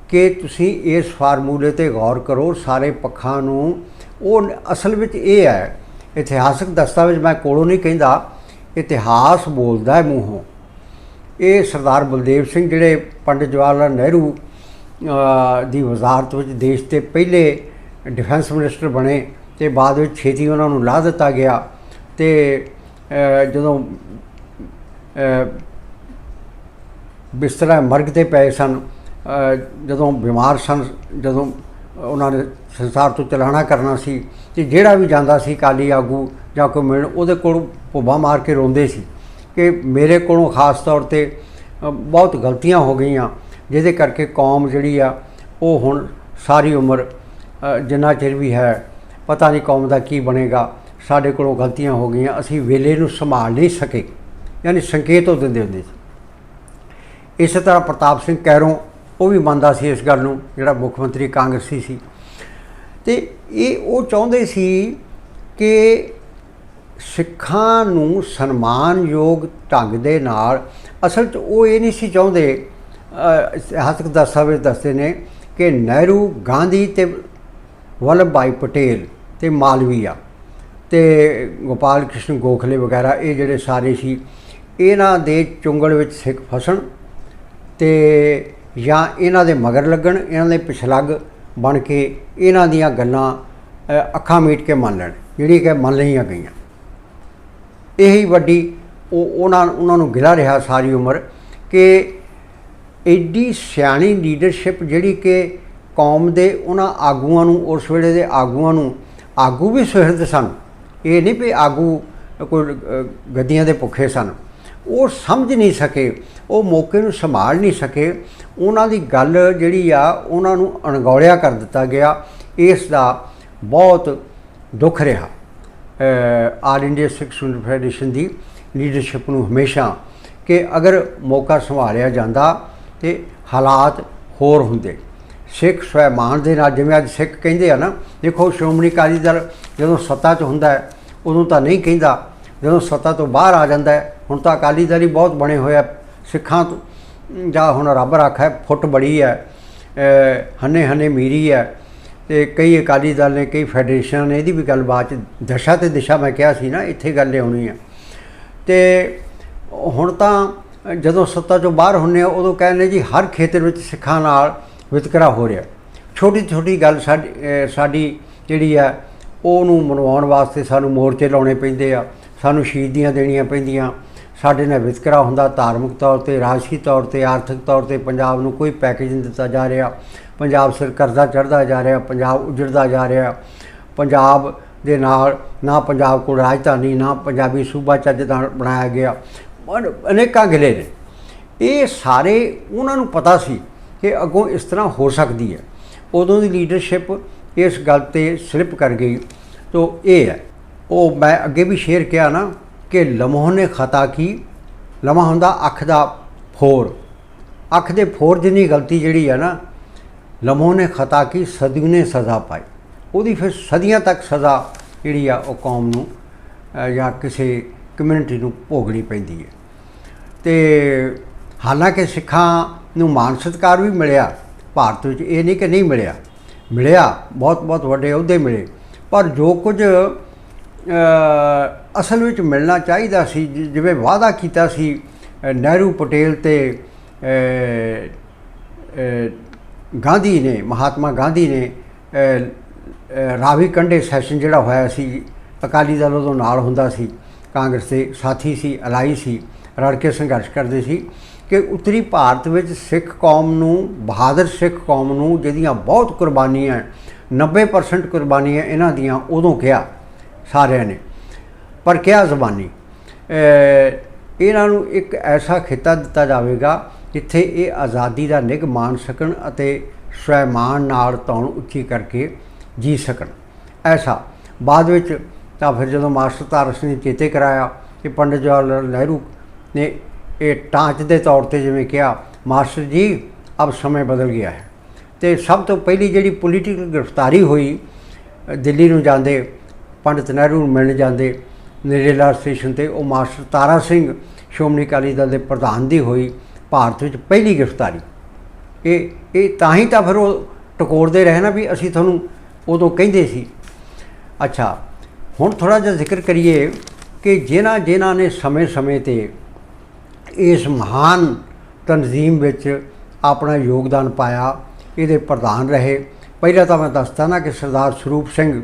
ਕਿ ਤੁਸੀਂ ਇਸ ਫਾਰਮੂਲੇ ਤੇ ਗੌਰ ਕਰੋ, ਸਾਰੇ ਪੱਖਾਂ ਨੂੰ। ਉਹ ਅਸਲ ਵਿੱਚ ਇਹ ਹੈ, ਇਤਿਹਾਸਕ ਦਸਤਾਵੇਜ਼ ਮੈਂ ਕੋਲੋਂ ਨਹੀਂ ਕਹਿੰਦਾ, ਇਤਿਹਾਸ ਬੋਲਦਾ ਹੈ ਮੂੰਹੋਂ। ਇਹ ਸਰਦਾਰ ਬਲਦੇਵ ਸਿੰਘ ਜਿਹੜੇ ਪੰਡਿਤ ਜਵਾਹਰ ਲਾਲ ਨਹਿਰੂ ਦੀ ਵਜ਼ਾਰਤ ਵਿੱਚ ਦੇਸ਼ ਦੇ ਪਹਿਲੇ ਡਿਫੈਂਸ ਮਿਨਿਸਟਰ ਬਣੇ ਤੇ ਬਾਅਦ ਵਿੱਚ ਛੇਤੀ ਉਹਨਾਂ ਨੂੰ ਲਾ ਦਿੱਤਾ ਗਿਆ ਤੇ ਜਦੋਂ ਬਿਸਤਰਾ ਮਰਗ ਤੇ ਪਏ ਸਨ ਜਦੋਂ ਬਿਮਾਰ ਸਨ, ਜਦੋਂ ਉਹਨਾਂ ਨੇ ਸੰਸਾਰ ਤੋਂ ਚਲਾਣਾ ਕਰਨਾ ਸੀ ਤੇ ਜਿਹੜਾ ਵੀ ਜਾਂਦਾ ਸੀ ਕਾਲੀ ਆਗੂ ਜਾਂ ਕੋਈ ਮਿਲਣ, ਉਹਦੇ ਕੋਲ ਭੁੱਬਾ ਮਾਰ ਕੇ ਰੋਂਦੇ ਸੀ। ਕਿ ਮੇਰੇ ਕੋਲੋਂ ਖਾਸ ਤੌਰ ਤੇ ਬਹੁਤ ਗਲਤੀਆਂ ਹੋ ਗਈਆਂ, ਜਿਹਦੇ ਕਰਕੇ ਕੌਮ ਜਿਹੜੀ ਆ, ਉਹ ਹੁਣ ਸਾਰੀ ਉਮਰ ਜਿੰਨਾ ਚਿਰ ਵੀ ਹੈ, ਪਤਾ ਨਹੀਂ ਕੌਮ ਦਾ ਕੀ ਬਣੇਗਾ, ਸਾਡੇ ਕੋਲੋਂ ਗਲਤੀਆਂ ਹੋ ਗਈਆਂ, ਅਸੀਂ ਵੇਲੇ ਨੂੰ ਸੰਭਾਲ ਨਹੀਂ ਸਕੇ, ਯਾਨੀ ਸੰਕੇਤ ਉਹ ਦਿੰਦੇ ਹੁੰਦੇ ਸੀ। ਇਸੇ ਤਰ੍ਹਾਂ ਪ੍ਰਤਾਪ ਸਿੰਘ ਕੈਰੋਂ, ਉਹ ਵੀ ਮੰਨਦਾ ਸੀ ਇਸ ਗੱਲ ਨੂੰ, ਜਿਹੜਾ ਮੁੱਖ ਮੰਤਰੀ ਕਾਂਗਰਸੀ ਸੀ। ਤੇ ਇਹ ਉਹ ਚਾਹੁੰਦੇ ਸੀ ਕਿ ਸਿੱਖਾਂ ਨੂੰ ਸਨਮਾਨਯੋਗ ਢੰਗ ਦੇ ਨਾਲ, ਅਸਲ 'ਚ ਉਹ ਇਹ ਨਹੀਂ ਸੀ ਚਾਹੁੰਦੇ ਇਤਿਹਾਸਕ ਦਸਤਾਵੇਜ਼ ਦੱਸਦੇ ਨੇ ਕਿ ਨਹਿਰੂ, ਗਾਂਧੀ ਤੇ ਵਲਭ ਭਾਈ ਪਟੇਲ ਤੇ ਮਾਲਵੀਆ ਤੇ ਗੋਪਾਲ ਕ੍ਰਿਸ਼ਨ ਗੋਖਲੇ ਵਗੈਰਾ ਇਹ ਜਿਹੜੇ ਸਾਰੇ ਸੀ, ਇਹਨਾਂ ਦੇ ਚੁੰਗਲ ਵਿੱਚ ਸਿੱਖ ਫਸਣ ਤੇ ਜਾਂ ਇਹਨਾਂ ਦੇ ਮਗਰ ਲੱਗਣ, ਇਹਨਾਂ ਦੇ ਪਿਛਲੱਗ ਬਣ ਕੇ ਇਹਨਾਂ ਦੀਆਂ ਗੱਲਾਂ ਅੱਖਾਂ ਮੀਟ ਕੇ ਮੰਨ ਲੈਣ ਜਿਹੜੀ ਕਿ ਮੰਨ ਲਈਆਂ ਗਈਆਂ। ਇਹੀ ਵੱਡੀ ਉਹ ਉਹਨਾਂ ਉਹਨਾਂ ਨੂੰ ਗਿਲਾ ਰਿਹਾ ਸਾਰੀ ਉਮਰ ਕਿ ਐਡੀ ਸਿਆਣੀ ਲੀਡਰਸ਼ਿਪ ਜਿਹੜੀ ਕਿ ਕੌਮ ਦੇ ਉਹਨਾਂ ਆਗੂਆਂ ਨੂੰ, ਉਸ ਵੇਲੇ ਦੇ ਆਗੂਆਂ ਨੂੰ ਆਗੂ ਵੀ ਸੁਹਿਰਦ ਸਨ। ਇਹ ਨਹੀਂ ਵੀ ਆਗੂ ਕੋਈ ਗੱਦੀਆਂ ਦੇ ਭੁੱਖੇ ਸਨ। ਉਹ ਸਮਝ ਨਹੀਂ ਸਕੇ, ਉਹ ਮੌਕੇ ਨੂੰ ਸੰਭਾਲ ਨਹੀਂ ਸਕੇ। ਉਹਨਾਂ ਦੀ ਗੱਲ ਜਿਹੜੀ ਆ, ਉਹਨਾਂ ਨੂੰ ਅਣਗੌਲਿਆ ਕਰ ਦਿੱਤਾ ਗਿਆ। ਇਸ ਦਾ ਬਹੁਤ ਦੁੱਖ ਰਿਹਾ। All India Sikh student federation ਦੀ ਲੀਡਰਸ਼ਿਪ ਨੂੰ ਹਮੇਸ਼ਾ ਕਿ ਅਗਰ ਮੌਕਾ ਸੰਭਾਲਿਆ ਜਾਂਦਾ ਤੇ ਹਾਲਾਤ ਹੋਰ ਹੁੰਦੇ। ਸਿੱਖ ਸਵੈਮਾਨ ਦੇ ਨਾਲ ਜਿਵੇਂ ਅੱਜ ਸਿੱਖ ਕਹਿੰਦੇ ਆ ਨਾ ਦੇਖੋ ਸ਼੍ਰੋਮਣੀ ਅਕਾਲੀ ਦਲ ਜਦੋਂ ਸੱਤਾ 'ਚ ਹੁੰਦਾ ਹੈ ਉਦੋਂ ਤਾਂ ਨਹੀਂ ਕਹਿੰਦਾ। ਜਦੋਂ ਸੱਤਾ ਤੋਂ ਬਾਹਰ ਆ ਜਾਂਦਾ ਹੈ ਹੁਣ ਤਾਂ ਅਕਾਲੀ ਦਲ ਹੀ ਬਹੁਤ ਬਣੇ ਹੋਏ ਆ। ਸਿੱਖਾਂ ਤੋਂ ਜਾਂ ਹੁਣ ਰੱਬ ਰੱਖਾ ਫੁੱਟ ਬੜੀ ਹੈ ਅ, ਹੰਨੇ ਹੰਨੇ ਮੀਰੀ ਹੈ। ਤੇ ਕਈ ਅਕਾਲੀ ਦਲ ਨੇ, ਕਈ ਫੈਡਰੇਸ਼ਨ ਨੇ, ਇਹਦੀ ਵੀ ਗੱਲ ਬਾਤ ਚ ਦਸ਼ਾ ਤੇ ਦਿਸ਼ਾ ਮੈਂ ਕਿਹਾ ਸੀ ਨਾ, ਇੱਥੇ ਗੱਲ ਲਿਆਉਣੀ ਹੈ ਤੇ ਹੁਣ ਤਾਂ ਜਦੋਂ ਸੱਤਾ 'ਚੋਂ ਬਾਹਰ ਹੁੰਨੇ ਆ, ਉਦੋਂ ਕਹਿੰਦੇ ਜੀ ਹਰ ਖੇਤਰ ਵਿੱਚ ਸਿੱਖਾਂ ਨਾਲ ਵਿਤਕਰਾ ਹੋ ਰਿਹਾ। ਛੋਟੀ ਛੋਟੀ ਗੱਲ ਸਾਡੀ ਸਾਡੀ ਜਿਹੜੀ ਆ, ਉਹਨੂੰ ਮਨਵਾਉਣ ਵਾਸਤੇ ਸਾਨੂੰ ਮੋਰਚੇ ਲਾਉਣੇ ਪੈਂਦੇ ਆ, ਸਾਨੂੰ ਸ਼ਹੀਦੀਆਂ ਦੇਣੀਆਂ ਪੈਂਦੀਆਂ। ਸਾਡੇ ਨਾਲ ਵਿਤਕਰਾ ਹੁੰਦਾ, ਧਾਰਮਿਕ ਤੌਰ ਤੇ ਰਾਜਸੀ ਤੌਰ ਤੇ, ਆਰਥਿਕ ਤੌਰ ਤੇ ਪੰਜਾਬ ਨੂੰ ਕੋਈ ਪੈਕੇਜ ਨਹੀਂ ਦਿੱਤਾ ਜਾ ਰਿਹਾ। ਪੰਜਾਬ ਸਿਰ ਕਰਜ਼ਾ ਚੜਦਾ ਜਾ ਰਿਹਾ, ਪੰਜਾਬ ਉਜੜਦਾ ਜਾ ਰਿਹਾ। ਪੰਜਾਬ ਦੇ ਨਾਲ ਨਾ ਪੰਜਾਬ ਕੋਲ ਰਾਜਧਾਨੀ, ਨਾ ਪੰਜਾਬੀ ਸੂਬਾ ਚੱਜ ਦਾ ਬਣਾਇਆ ਗਿਆ। ਅਨੇਕਾਂ ਗਿਲੇ ਨੇ। ਇਹ ਸਾਰੇ ਉਹਨਾਂ ਨੂੰ ਪਤਾ ਸੀ ਕਿ ਅੱਗੋਂ ਇਸ ਤਰ੍ਹਾਂ ਹੋ ਸਕਦੀ ਹੈ। ਉਦੋਂ ਦੀ ਲੀਡਰਸ਼ਿਪ ਇਸ ਗੱਲ ਤੇ ਸਲਿੱਪ ਕਰ ਗਈ। ਤੋ ਇਹ ਹੈ। ਉਹ ਮੈਂ ਅੱਗੇ ਵੀ ਸ਼ੇਅਰ ਕਿਹਾ ਨਾ ਕਿ ਲਮੋਹ ਨੇ ਖਤਾ ਕੀ? ਲਮਾ ਹੁੰਦਾ ਅੱਖ ਦਾ ਫੋਰ। ਅੱਖ ਦੇ ਫੋਰ ਜਿੰਨੀ ਗਲਤੀ ਜਿਹੜੀ ਹੈ ਨਾ, ਲਮੋਹ ਨੇ ਖਤਾ ਕੀ? ਸਦੀਆਂ ਨੇ ਸਜ਼ਾ ਪਾਈ। ਉਹਦੀ ਫਿਰ ਸਦੀਆਂ ਤੱਕ ਸਜ਼ਾ ਜਿਹੜੀ ਆ ਉਹ ਕੌਮ ਨੂੰ ਜਾਂ ਕਿਸੇ ਕਮਿਊਨਿਟੀ ਨੂੰ ਭੋਗਣੀ ਪੈਂਦੀ ਹੈ। ਤੇ ਹਾਲਾਂਕਿ ਸਿੱਖਾਂ ਨੂੰ ਮਾਨ ਸਤਿਕਾਰ ਵੀ ਮਿਲਿਆ। ਭਾਰਤ ਵਿੱਚ ਇਹ ਨਹੀਂ ਕਿ ਨਹੀਂ ਮਿਲਿਆ। ਮਿਲਿਆ ਬਹੁਤ ਬਹੁਤ ਵੱਡੇ ਅਹੁਦੇ ਮਿਲੇ। ਪਰ ਜੋ ਕੁਝ ਅਸਲ ਵਿੱਚ ਮਿਲਣਾ ਚਾਹੀਦਾ ਸੀ ਜਿਵੇਂ ਵਾਅਦਾ ਕੀਤਾ ਸੀ ਨਹਿਰੂ, ਪਟੇਲ ਤੇ ਗਾਂਧੀ ਨੇ, ਮਹਾਤਮਾ ਗਾਂਧੀ ਨੇ ਰਾਵੀ ਕੰਢੇ ਸੈਸ਼ਨ ਜਿਹੜਾ ਹੋਇਆ ਸੀ, ਅਕਾਲੀ ਦਲ ਉਦੋਂ ਨਾਲ ਹੁੰਦਾ ਸੀ, ਕਾਂਗਰਸ ਦੇ ਸਾਥੀ ਸੀ, ਅਲਾਈ ਸੀ, ਰਲ ਕੇ ਸੰਘਰਸ਼ ਕਰਦੇ ਸੀ, ਕਿ ਉੱਤਰੀ ਭਾਰਤ ਵਿੱਚ ਸਿੱਖ ਕੌਮ ਨੂੰ, ਬਹਾਦਰ ਸਿੱਖ ਕੌਮ ਨੂੰ ਜਿਹਦੀਆਂ ਬਹੁਤ ਕੁਰਬਾਨੀਆਂ 90% ਕੁਰਬਾਨੀਆਂ ਇਹਨਾਂ ਦੀਆਂ ਉਦੋਂ ਕਿਹਾ, ਸਾਰਿਆਂ ਨੇ। ਪਰ ਕਿਹਾ ਜ਼ਬਾਨੀ? ਇਹਨਾਂ ਨੂੰ ਇੱਕ ਐਸਾ ਖਿੱਤਾ ਦਿੱਤਾ ਜਾਵੇਗਾ ਜਿੱਥੇ ਇਹ ਆਜ਼ਾਦੀ ਦਾ ਨਿਗ ਮਾਣ ਸਕਣ ਅਤੇ ਸਵੈਮਾਨ ਨਾਲ ਤੌਣ ਉੱਚੀ ਕਰਕੇ ਜੀ ਸਕਣ। ਐਸਾ। ਬਾਅਦ ਵਿੱਚ ਤਾਂ ਫਿਰ ਜਦੋਂ ਮਾਸਟਰ ਤਾਰਕ ਸਿੰਘ ਨੇ ਚੇਤੇ ਕਰਾਇਆ ਕਿ ਪੰਡਿਤ ਜਵਾਹਰ ਲਾਲ ਨਹਿਰੂ ਨੇ ਇਹ ਟਾਂਚ ਦੇ ਤੌਰ ਤੇ ਜਿਵੇਂ ਕਿਹਾ, ਮਾਸਟਰ ਜੀ, ਅਬ ਸਮੇਂ ਬਦਲ ਗਿਆ ਹੈ। ਤੇ ਸਭ ਤੋਂ ਪਹਿਲੀ ਜਿਹੜੀ ਪੋਲੀਟੀਕਲ ਗ੍ਰਿਫਤਾਰੀ ਹੋਈ ਦਿੱਲੀ ਨੂੰ ਜਾਂਦੇ ਪੰਡਿਤ ਨਹਿਰੂ ਨੂੰ ਮਿਲਣ ਜਾਂਦੇ ਨਰੇਲਾ ਸਟੇਸ਼ਨ ਤੇ ਉਹ ਮਾਸਟਰ ਤਾਰਾ ਸਿੰਘ ਸ਼੍ਰੋਮਣੀ ਅਕਾਲੀ ਦਲ ਦੇ ਪ੍ਰਧਾਨ ਦੀ ਹੋਈ ਭਾਰਤ ਵਿੱਚ ਪਹਿਲੀ ਗ੍ਰਿਫਤਾਰੀ। ਇਹ ਇਹ ਤਾਂ ਹੀ ਤਾਂ ਫਿਰ ਉਹ ਟਕੋਰਦੇ ਰਹੇ ਨਾ ਵੀ ਅਸੀਂ ਤੁਹਾਨੂੰ ਉਦੋਂ ਕਹਿੰਦੇ ਸੀ। ਅੱਛਾ, ਹੁਣ ਥੋੜਾ ਜਿਹਾ ਜ਼ਿਕਰ ਕਰੀਏ ਕਿ ਜਿਨ੍ਹਾਂ ਜਿਨ੍ਹਾਂ ਨੇ ਸਮੇਂ-ਸਮੇਂ ਤੇ ਇਸ ਮਹਾਨ ਤਨਜ਼ੀਮ ਵਿੱਚ ਆਪਣਾ ਯੋਗਦਾਨ ਪਾਇਆ, ਇਹਦੇ ਪ੍ਰਧਾਨ ਰਹੇ। ਪਹਿਲਾਂ ਤਾਂ ਮੈਂ ਦੱਸਦਾ ਨਾ ਕਿ ਸਰਦਾਰ ਸਰੂਪ ਸਿੰਘ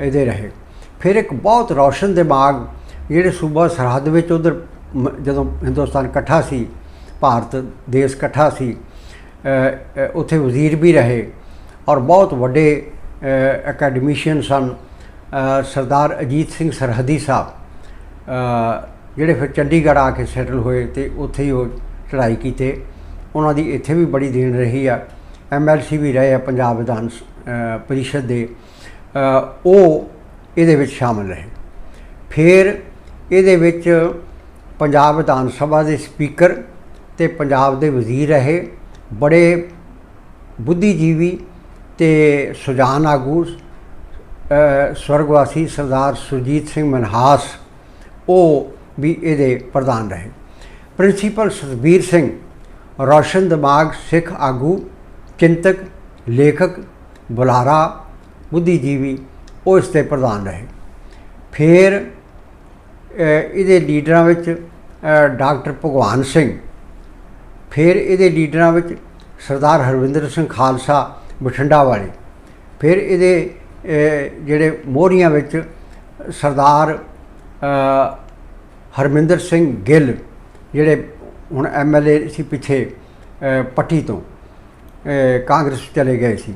ਇਹਦੇ ਰਹੇ। ਫਿਰ ਇੱਕ ਬਹੁਤ ਰੌਸ਼ਨ ਦਿਮਾਗ ਜਿਹੜੇ ਸੂਬਾ ਸਰਹੱਦ ਵਿੱਚ ਉਧਰ ਜਦੋਂ ਹਿੰਦੁਸਤਾਨ ਇਕੱਠਾ ਸੀ, ਭਾਰਤ ਦੇਸ਼ ਇਕੱਠਾ ਸੀ ਉੱਥੇ ਵਜ਼ੀਰ ਵੀ ਰਹੇ ਔਰ ਬਹੁਤ ਵੱਡੇ ਅਕੈਡਮੀਸ਼ੀਅਨ ਸਨ ਸਰਦਾਰ ਅਜੀਤ ਸਿੰਘ ਸਰਹੱਦੀ ਸਾਹਿਬ ਜਿਹੜੇ ਫਿਰ ਚੰਡੀਗੜ੍ਹ ਆ ਕੇ ਸੈਟਲ ਹੋਏ ਤੇ ਉੱਥੇ ਹੀ ਉਹ ਚੜ੍ਹਾਈ ਕੀਤੇ। ਉਹਨਾਂ ਦੀ ਇੱਥੇ ਵੀ ਬੜੀ ਦੇਣ ਰਹੀ ਆ। ਐਮਐਲਸੀ ਵੀ ਰਹੇ ਆ ਪੰਜਾਬ ਵਿਧਾਨ ਪਰਿਸ਼ਦ ਦੇ। ਉਹ ਇਹਦੇ ਵਿੱਚ ਸ਼ਾਮਲ ਰਹੇ। ਫਿਰ ਇਹਦੇ ਵਿੱਚ ਪੰਜਾਬ ਵਿਧਾਨ ਸਭਾ ਦੇ ਸਪੀਕਰ ਤੇ ਪੰਜਾਬ ਦੇ ਵਜ਼ੀਰ ਰਹੇ, ਬੜੇ ਬੁੱਧੀਜੀਵੀ ਤੇ ਸੁਜਾਨ ਆਗੂ ਸਵਰਗਵਾਸੀ ਸਰਦਾਰ ਸੁਰਜੀਤ ਸਿੰਘ ਮਨਹਾਸ, ਉਹ ਵੀ ਇਹਦੇ ਪ੍ਰਧਾਨ ਰਹੇ। ਪ੍ਰਿੰਸੀਪਲ ਸਤਬੀਰ ਸਿੰਘ, ਰੌਸ਼ਨ ਦਿਮਾਗ ਸਿੱਖ ਆਗੂ, ਚਿੰਤਕ, ਲੇਖਕ, ਬੁਲਾਰਾ, ਬੁੱਧੀਜੀਵੀ ਉਹ ਇਸ 'ਤੇ ਪ੍ਰਧਾਨ ਰਹੇ। ਫਿਰ ਇਹਦੇ ਲੀਡਰਾਂ ਵਿੱਚ ਡਾਕਟਰ ਭਗਵਾਨ ਸਿੰਘ, ਫਿਰ ਇਹਦੇ ਲੀਡਰਾਂ ਵਿੱਚ ਸਰਦਾਰ ਹਰਵਿੰਦਰ ਸਿੰਘ ਖਾਲਸਾ ਬਠਿੰਡਾ ਵਾਲੇ ਫਿਰ ਇਹਦੇ ਜਿਹੜੇ ਮੋਹਰੀਆਂ ਵਿੱਚ ਸਰਦਾਰ ਹਰਮਿੰਦਰ ਸਿੰਘ ਗਿੱਲ, ਜਿਹੜੇ ਹੁਣ ਐਮਐਲਏ ਸੀ ਪਿੱਛੇ ਪੱਟੀ ਤੋਂ ਕਾਂਗਰਸ ਚਲੇ ਗਏ ਸੀ।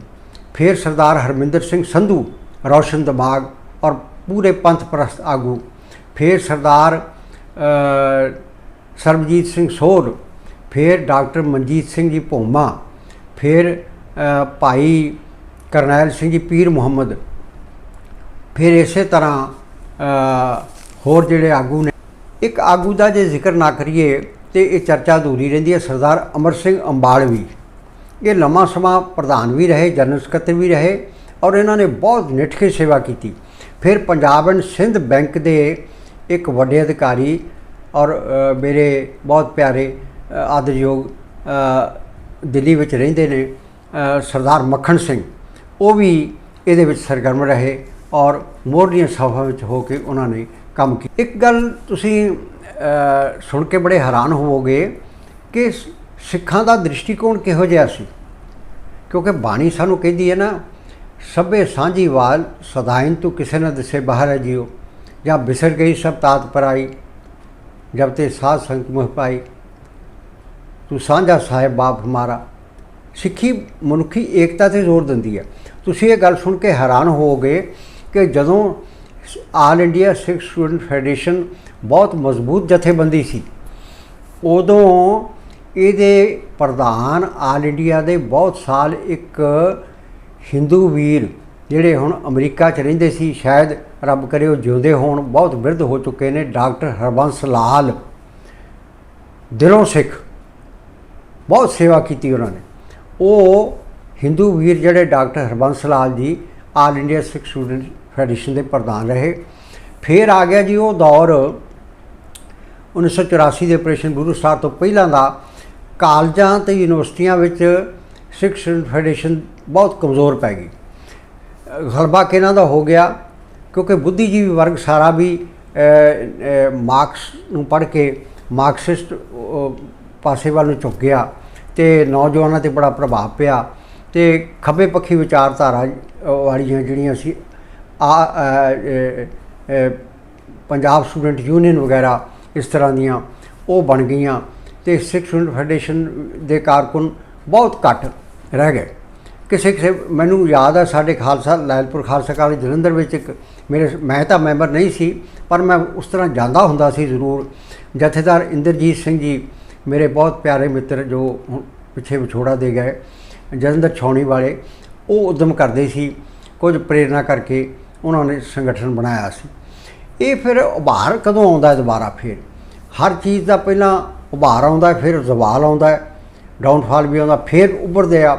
ਫਿਰ ਸਰਦਾਰ ਹਰਮਿੰਦਰ ਸਿੰਘ ਸੰਧੂ ਰੌਸ਼ਨ ਦਿਮਾਗ ਔਰ ਪੂਰੇ ਪੰਥ ਪ੍ਰਸਤ ਆਗੂ। ਫਿਰ ਸਰਦਾਰ ਸਰਬਜੀਤ ਸਿੰਘ ਸੋਰ ਫਿਰ ਡਾਕਟਰ ਮਨਜੀਤ ਸਿੰਘ ਜੀ ਭੋਮਾ, ਫਿਰ ਭਾਈ ਕਰਨੈਲ ਸਿੰਘ ਜੀ ਪੀਰ ਮੁਹੰਮਦ, ਫਿਰ ਇਸੇ ਤਰ੍ਹਾਂ ਹੋਰ ਜਿਹੜੇ ਆਗੂ ਨੇ। ਇੱਕ ਆਗੂ ਦਾ ਜੇ ਜ਼ਿਕਰ ਨਾ ਕਰੀਏ ਤੇ ਇਹ ਚਰਚਾ ਅਧੂਰੀ ਰਹਿੰਦੀ ਹੈ, ਸਰਦਾਰ ਅਮਰ ਸਿੰਘ ਅੰਬਾਲਵੀ ਇਹ ਲੰਮਾ ਸਮਾਂ ਪ੍ਰਧਾਨ ਵੀ ਰਹੇ, ਜਨਰਲ ਸਕੱਤਰ ਵੀ ਰਹੇ ਔਰ ਇਹਨਾਂ ਨੇ ਬਹੁਤ ਨਿਠਕੇ ਸੇਵਾ ਕੀਤੀ। ਫਿਰ ਪੰਜਾਬ ਐਂਡ ਸਿੰਧ ਬੈਂਕ ਦੇ ਇੱਕ ਵੱਡੇ ਅਧਿਕਾਰੀ ਔਰ ਮੇਰੇ ਬਹੁਤ ਪਿਆਰੇ ਅ, ਆਦਰਯੋਗ ਦਿੱਲੀ ਵਿੱਚ ਰਹਿੰਦੇ ਨੇ ਸਰਦਾਰ ਮੱਖਣ ਸਿੰਘ। ਉਹ ਵੀ ਇਹਦੇ ਵਿੱਚ ਸਰਗਰਮ ਰਹੇ ਔਰ ਮੋਢੀਆਂ ਸਭਾ ਵਿੱਚ ਹੋ ਕੇ ਉਹਨਾਂ ਨੇ ਕੰਮ ਕੀਤਾ ਇੱਕ ਗੱਲ ਤੁਸੀਂ ਸੁਣ ਕੇ ਬੜੇ ਹੈਰਾਨ ਹੋਵੋਗੇ ਕਿ ਸਿੱਖਾਂ ਦਾ ਦ੍ਰਿਸ਼ਟੀਕੋਣ ਕਿਹੋ ਜਿਹਾ ਸੀ? ਕਿਉਂਕਿ ਬਾਣੀ ਸਾਨੂੰ ਕਹਿੰਦੀ ਹੈ ਨਾ ਸਭੇ ਸਾਂਝੀਵਾਲ ਸਦਾਇਨ ਤੂੰ ਕਿਸੇ ਨਾ ਦਿਸੇ ਬਾਹਰ ਹੈ ਜਿਉ, ਜਾਂ ਬਿਸਰ ਗਈ ਸਭ ਤਾਤ ਪਰਾਈ ਜਬ ਤੇ ਸਾਧ ਸੰਗ ਮੁਹ ਪਾਈ। ਤੂੰ ਸਾਂਝਾ ਸਾਹਿਬ ਬਾਪ ਹਮਾਰਾ, ਸਿੱਖੀ ਮਨੁੱਖੀ ਏਕਤਾ ਤੇ ਜ਼ੋਰ ਦਿੰਦੀ ਹੈ। ਤੁਸੀਂ ਇਹ ਗੱਲ ਸੁਣ ਕੇ ਹੈਰਾਨ ਹੋਵੋਗੇ ਕਿ ਜਦੋਂ all India Sikh student federation ਬਹੁਤ ਮਜ਼ਬੂਤ ਜਥੇਬੰਦੀ ਸੀ, ਉਦੋਂ ਇਹਦੇ ਪ੍ਰਧਾਨ ਆਲ ਇੰਡੀਆ ਦੇ ਬਹੁਤ ਸਾਲ ਇੱਕ ਹਿੰਦੂ ਵੀਰ ਜਿਹੜੇ ਹੁਣ ਅਮਰੀਕਾ 'ਚ ਰਹਿੰਦੇ ਸੀ, ਸ਼ਾਇਦ ਰੱਬ ਕਰੇ ਉਹ ਜਿਉਂਦੇ ਹੋਣ, ਬਹੁਤ ਬਿਰਧ ਹੋ ਚੁੱਕੇ ਨੇ ਡਾਕਟਰ ਹਰਬੰਸ ਲਾਲ। ਦਿਲੋਂ ਸਿੱਖ। ਬਹੁਤ ਸੇਵਾ ਕੀਤੀ ਉਹਨਾਂ ਨੇ। ਉਹ ਹਿੰਦੂ ਵੀਰ ਜਿਹੜੇ doctor Harbans Lal ji all India Sikh student federation ਦੇ ਪ੍ਰਧਾਨ ਰਹੇ। ਫਿਰ ਆ ਗਿਆ ਜੀ ਉਹ ਦੌਰ 1984 ਦੇ ਆਪਰੇਸ਼ਨ ਗੁਰੂ ਸਾਹਿਬ ਤੋਂ ਪਹਿਲਾਂ ਦਾ। ਕਾਲਜਾਂ ਤੇ ਯੂਨੀਵਰਸਿਟੀਆਂ ਵਿੱਚ ਸਿੱਖ ਸਟੂਡੈਂਟ ਫੈਡਰੇਸ਼ਨ ਬਹੁਤ ਕਮਜ਼ੋਰ ਪੈ ਗਈ। ਅ, ਗਲਬਾ ਕਿਹਨਾਂ ਦਾ ਹੋ ਗਿਆ? ਕਿਉਂਕਿ ਬੁੱਧੀਜੀਵੀ ਵਰਗ ਸਾਰਾ ਵੀ ਮਾਰਕਸ ਨੂੰ ਪੜ੍ਹ ਕੇ ਮਾਰਕਸਿਸਟ ਪਾਸੇ ਵੱਲ ਨੂੰ ਝੁਕ ਗਿਆ ਤੇ ਨੌਜਵਾਨਾਂ ਤੇ ਬੜਾ ਪ੍ਰਭਾਵ ਪਿਆ ਤੇ ਖੱਬੇ ਪੱਖੀ ਵਿਚਾਰਧਾਰਾ ਵਾਲੀਆਂ ਜਿਹੜੀਆਂ ਸੀ ਆ ਪੰਜਾਬ ਸਟੂਡੈਂਟ ਯੂਨੀਅਨ ਵਗੈਰਾ ਇਸ ਤਰ੍ਹਾਂ ਦੀਆਂ ਉਹ ਬਣ ਗਈਆਂ ਤੇ ਸਿੱਖ ਸਟੂਡੈਂਟ ਫੈਡਰੇਸ਼ਨ ਦੇ ਕਾਰਕੁਨ ਬਹੁਤ ਘੱਟ ਰਹਿ ਗਏ। ਕਿਸੇ ਕਿਸੇ, ਮੈਨੂੰ ਯਾਦ ਹੈ ਸਾਡੇ ਖਾਲਸਾ ਲੈਲਪੁਰ ਖਾਲਸਾ ਕਾਲਜ ਜਲੰਧਰ ਵਿੱਚ ਇੱਕ ਮੇਰੇ ਮੈਂ ਤਾਂ ਮੈਂਬਰ ਨਹੀਂ ਸੀ, ਪਰ ਮੈਂ ਉਸ ਤਰ੍ਹਾਂ ਜਾਂਦਾ ਹੁੰਦਾ ਸੀ ਜ਼ਰੂਰ। ਜਥੇਦਾਰ ਇੰਦਰਜੀਤ ਸਿੰਘ ਜੀ ਮੇਰੇ ਬਹੁਤ ਪਿਆਰੇ ਮਿੱਤਰ ਜੋ ਹੁਣ ਪਿੱਛੇ ਵਿਛੋੜਾ ਦੇ ਗਏ, ਜਲੰਧਰ ਛਾਉਣੀ ਵਾਲੇ, ਉਹ ਉਦਮ ਕਰਦੇ ਸੀ, ਕੁਝ ਪ੍ਰੇਰਣਾ ਕਰਕੇ ਉਹਨਾਂ ਨੇ ਸੰਗਠਨ ਬਣਾਇਆ ਸੀ। ਇਹ ਫਿਰ ਉਭਾਰ ਕਦੋਂ ਆਉਂਦਾ ਦੁਬਾਰਾ ਫਿਰ? ਹਰ ਚੀਜ਼ ਦਾ ਪਹਿਲਾਂ ਉਭਾਰ ਆਉਂਦਾ ਫਿਰ ਜ਼ਵਾਲ ਆਉਂਦਾ ਡਾਊਨਫਾਲ ਵੀ ਆਉਂਦਾ, ਫਿਰ ਉੱਭਰਦੇ ਆ।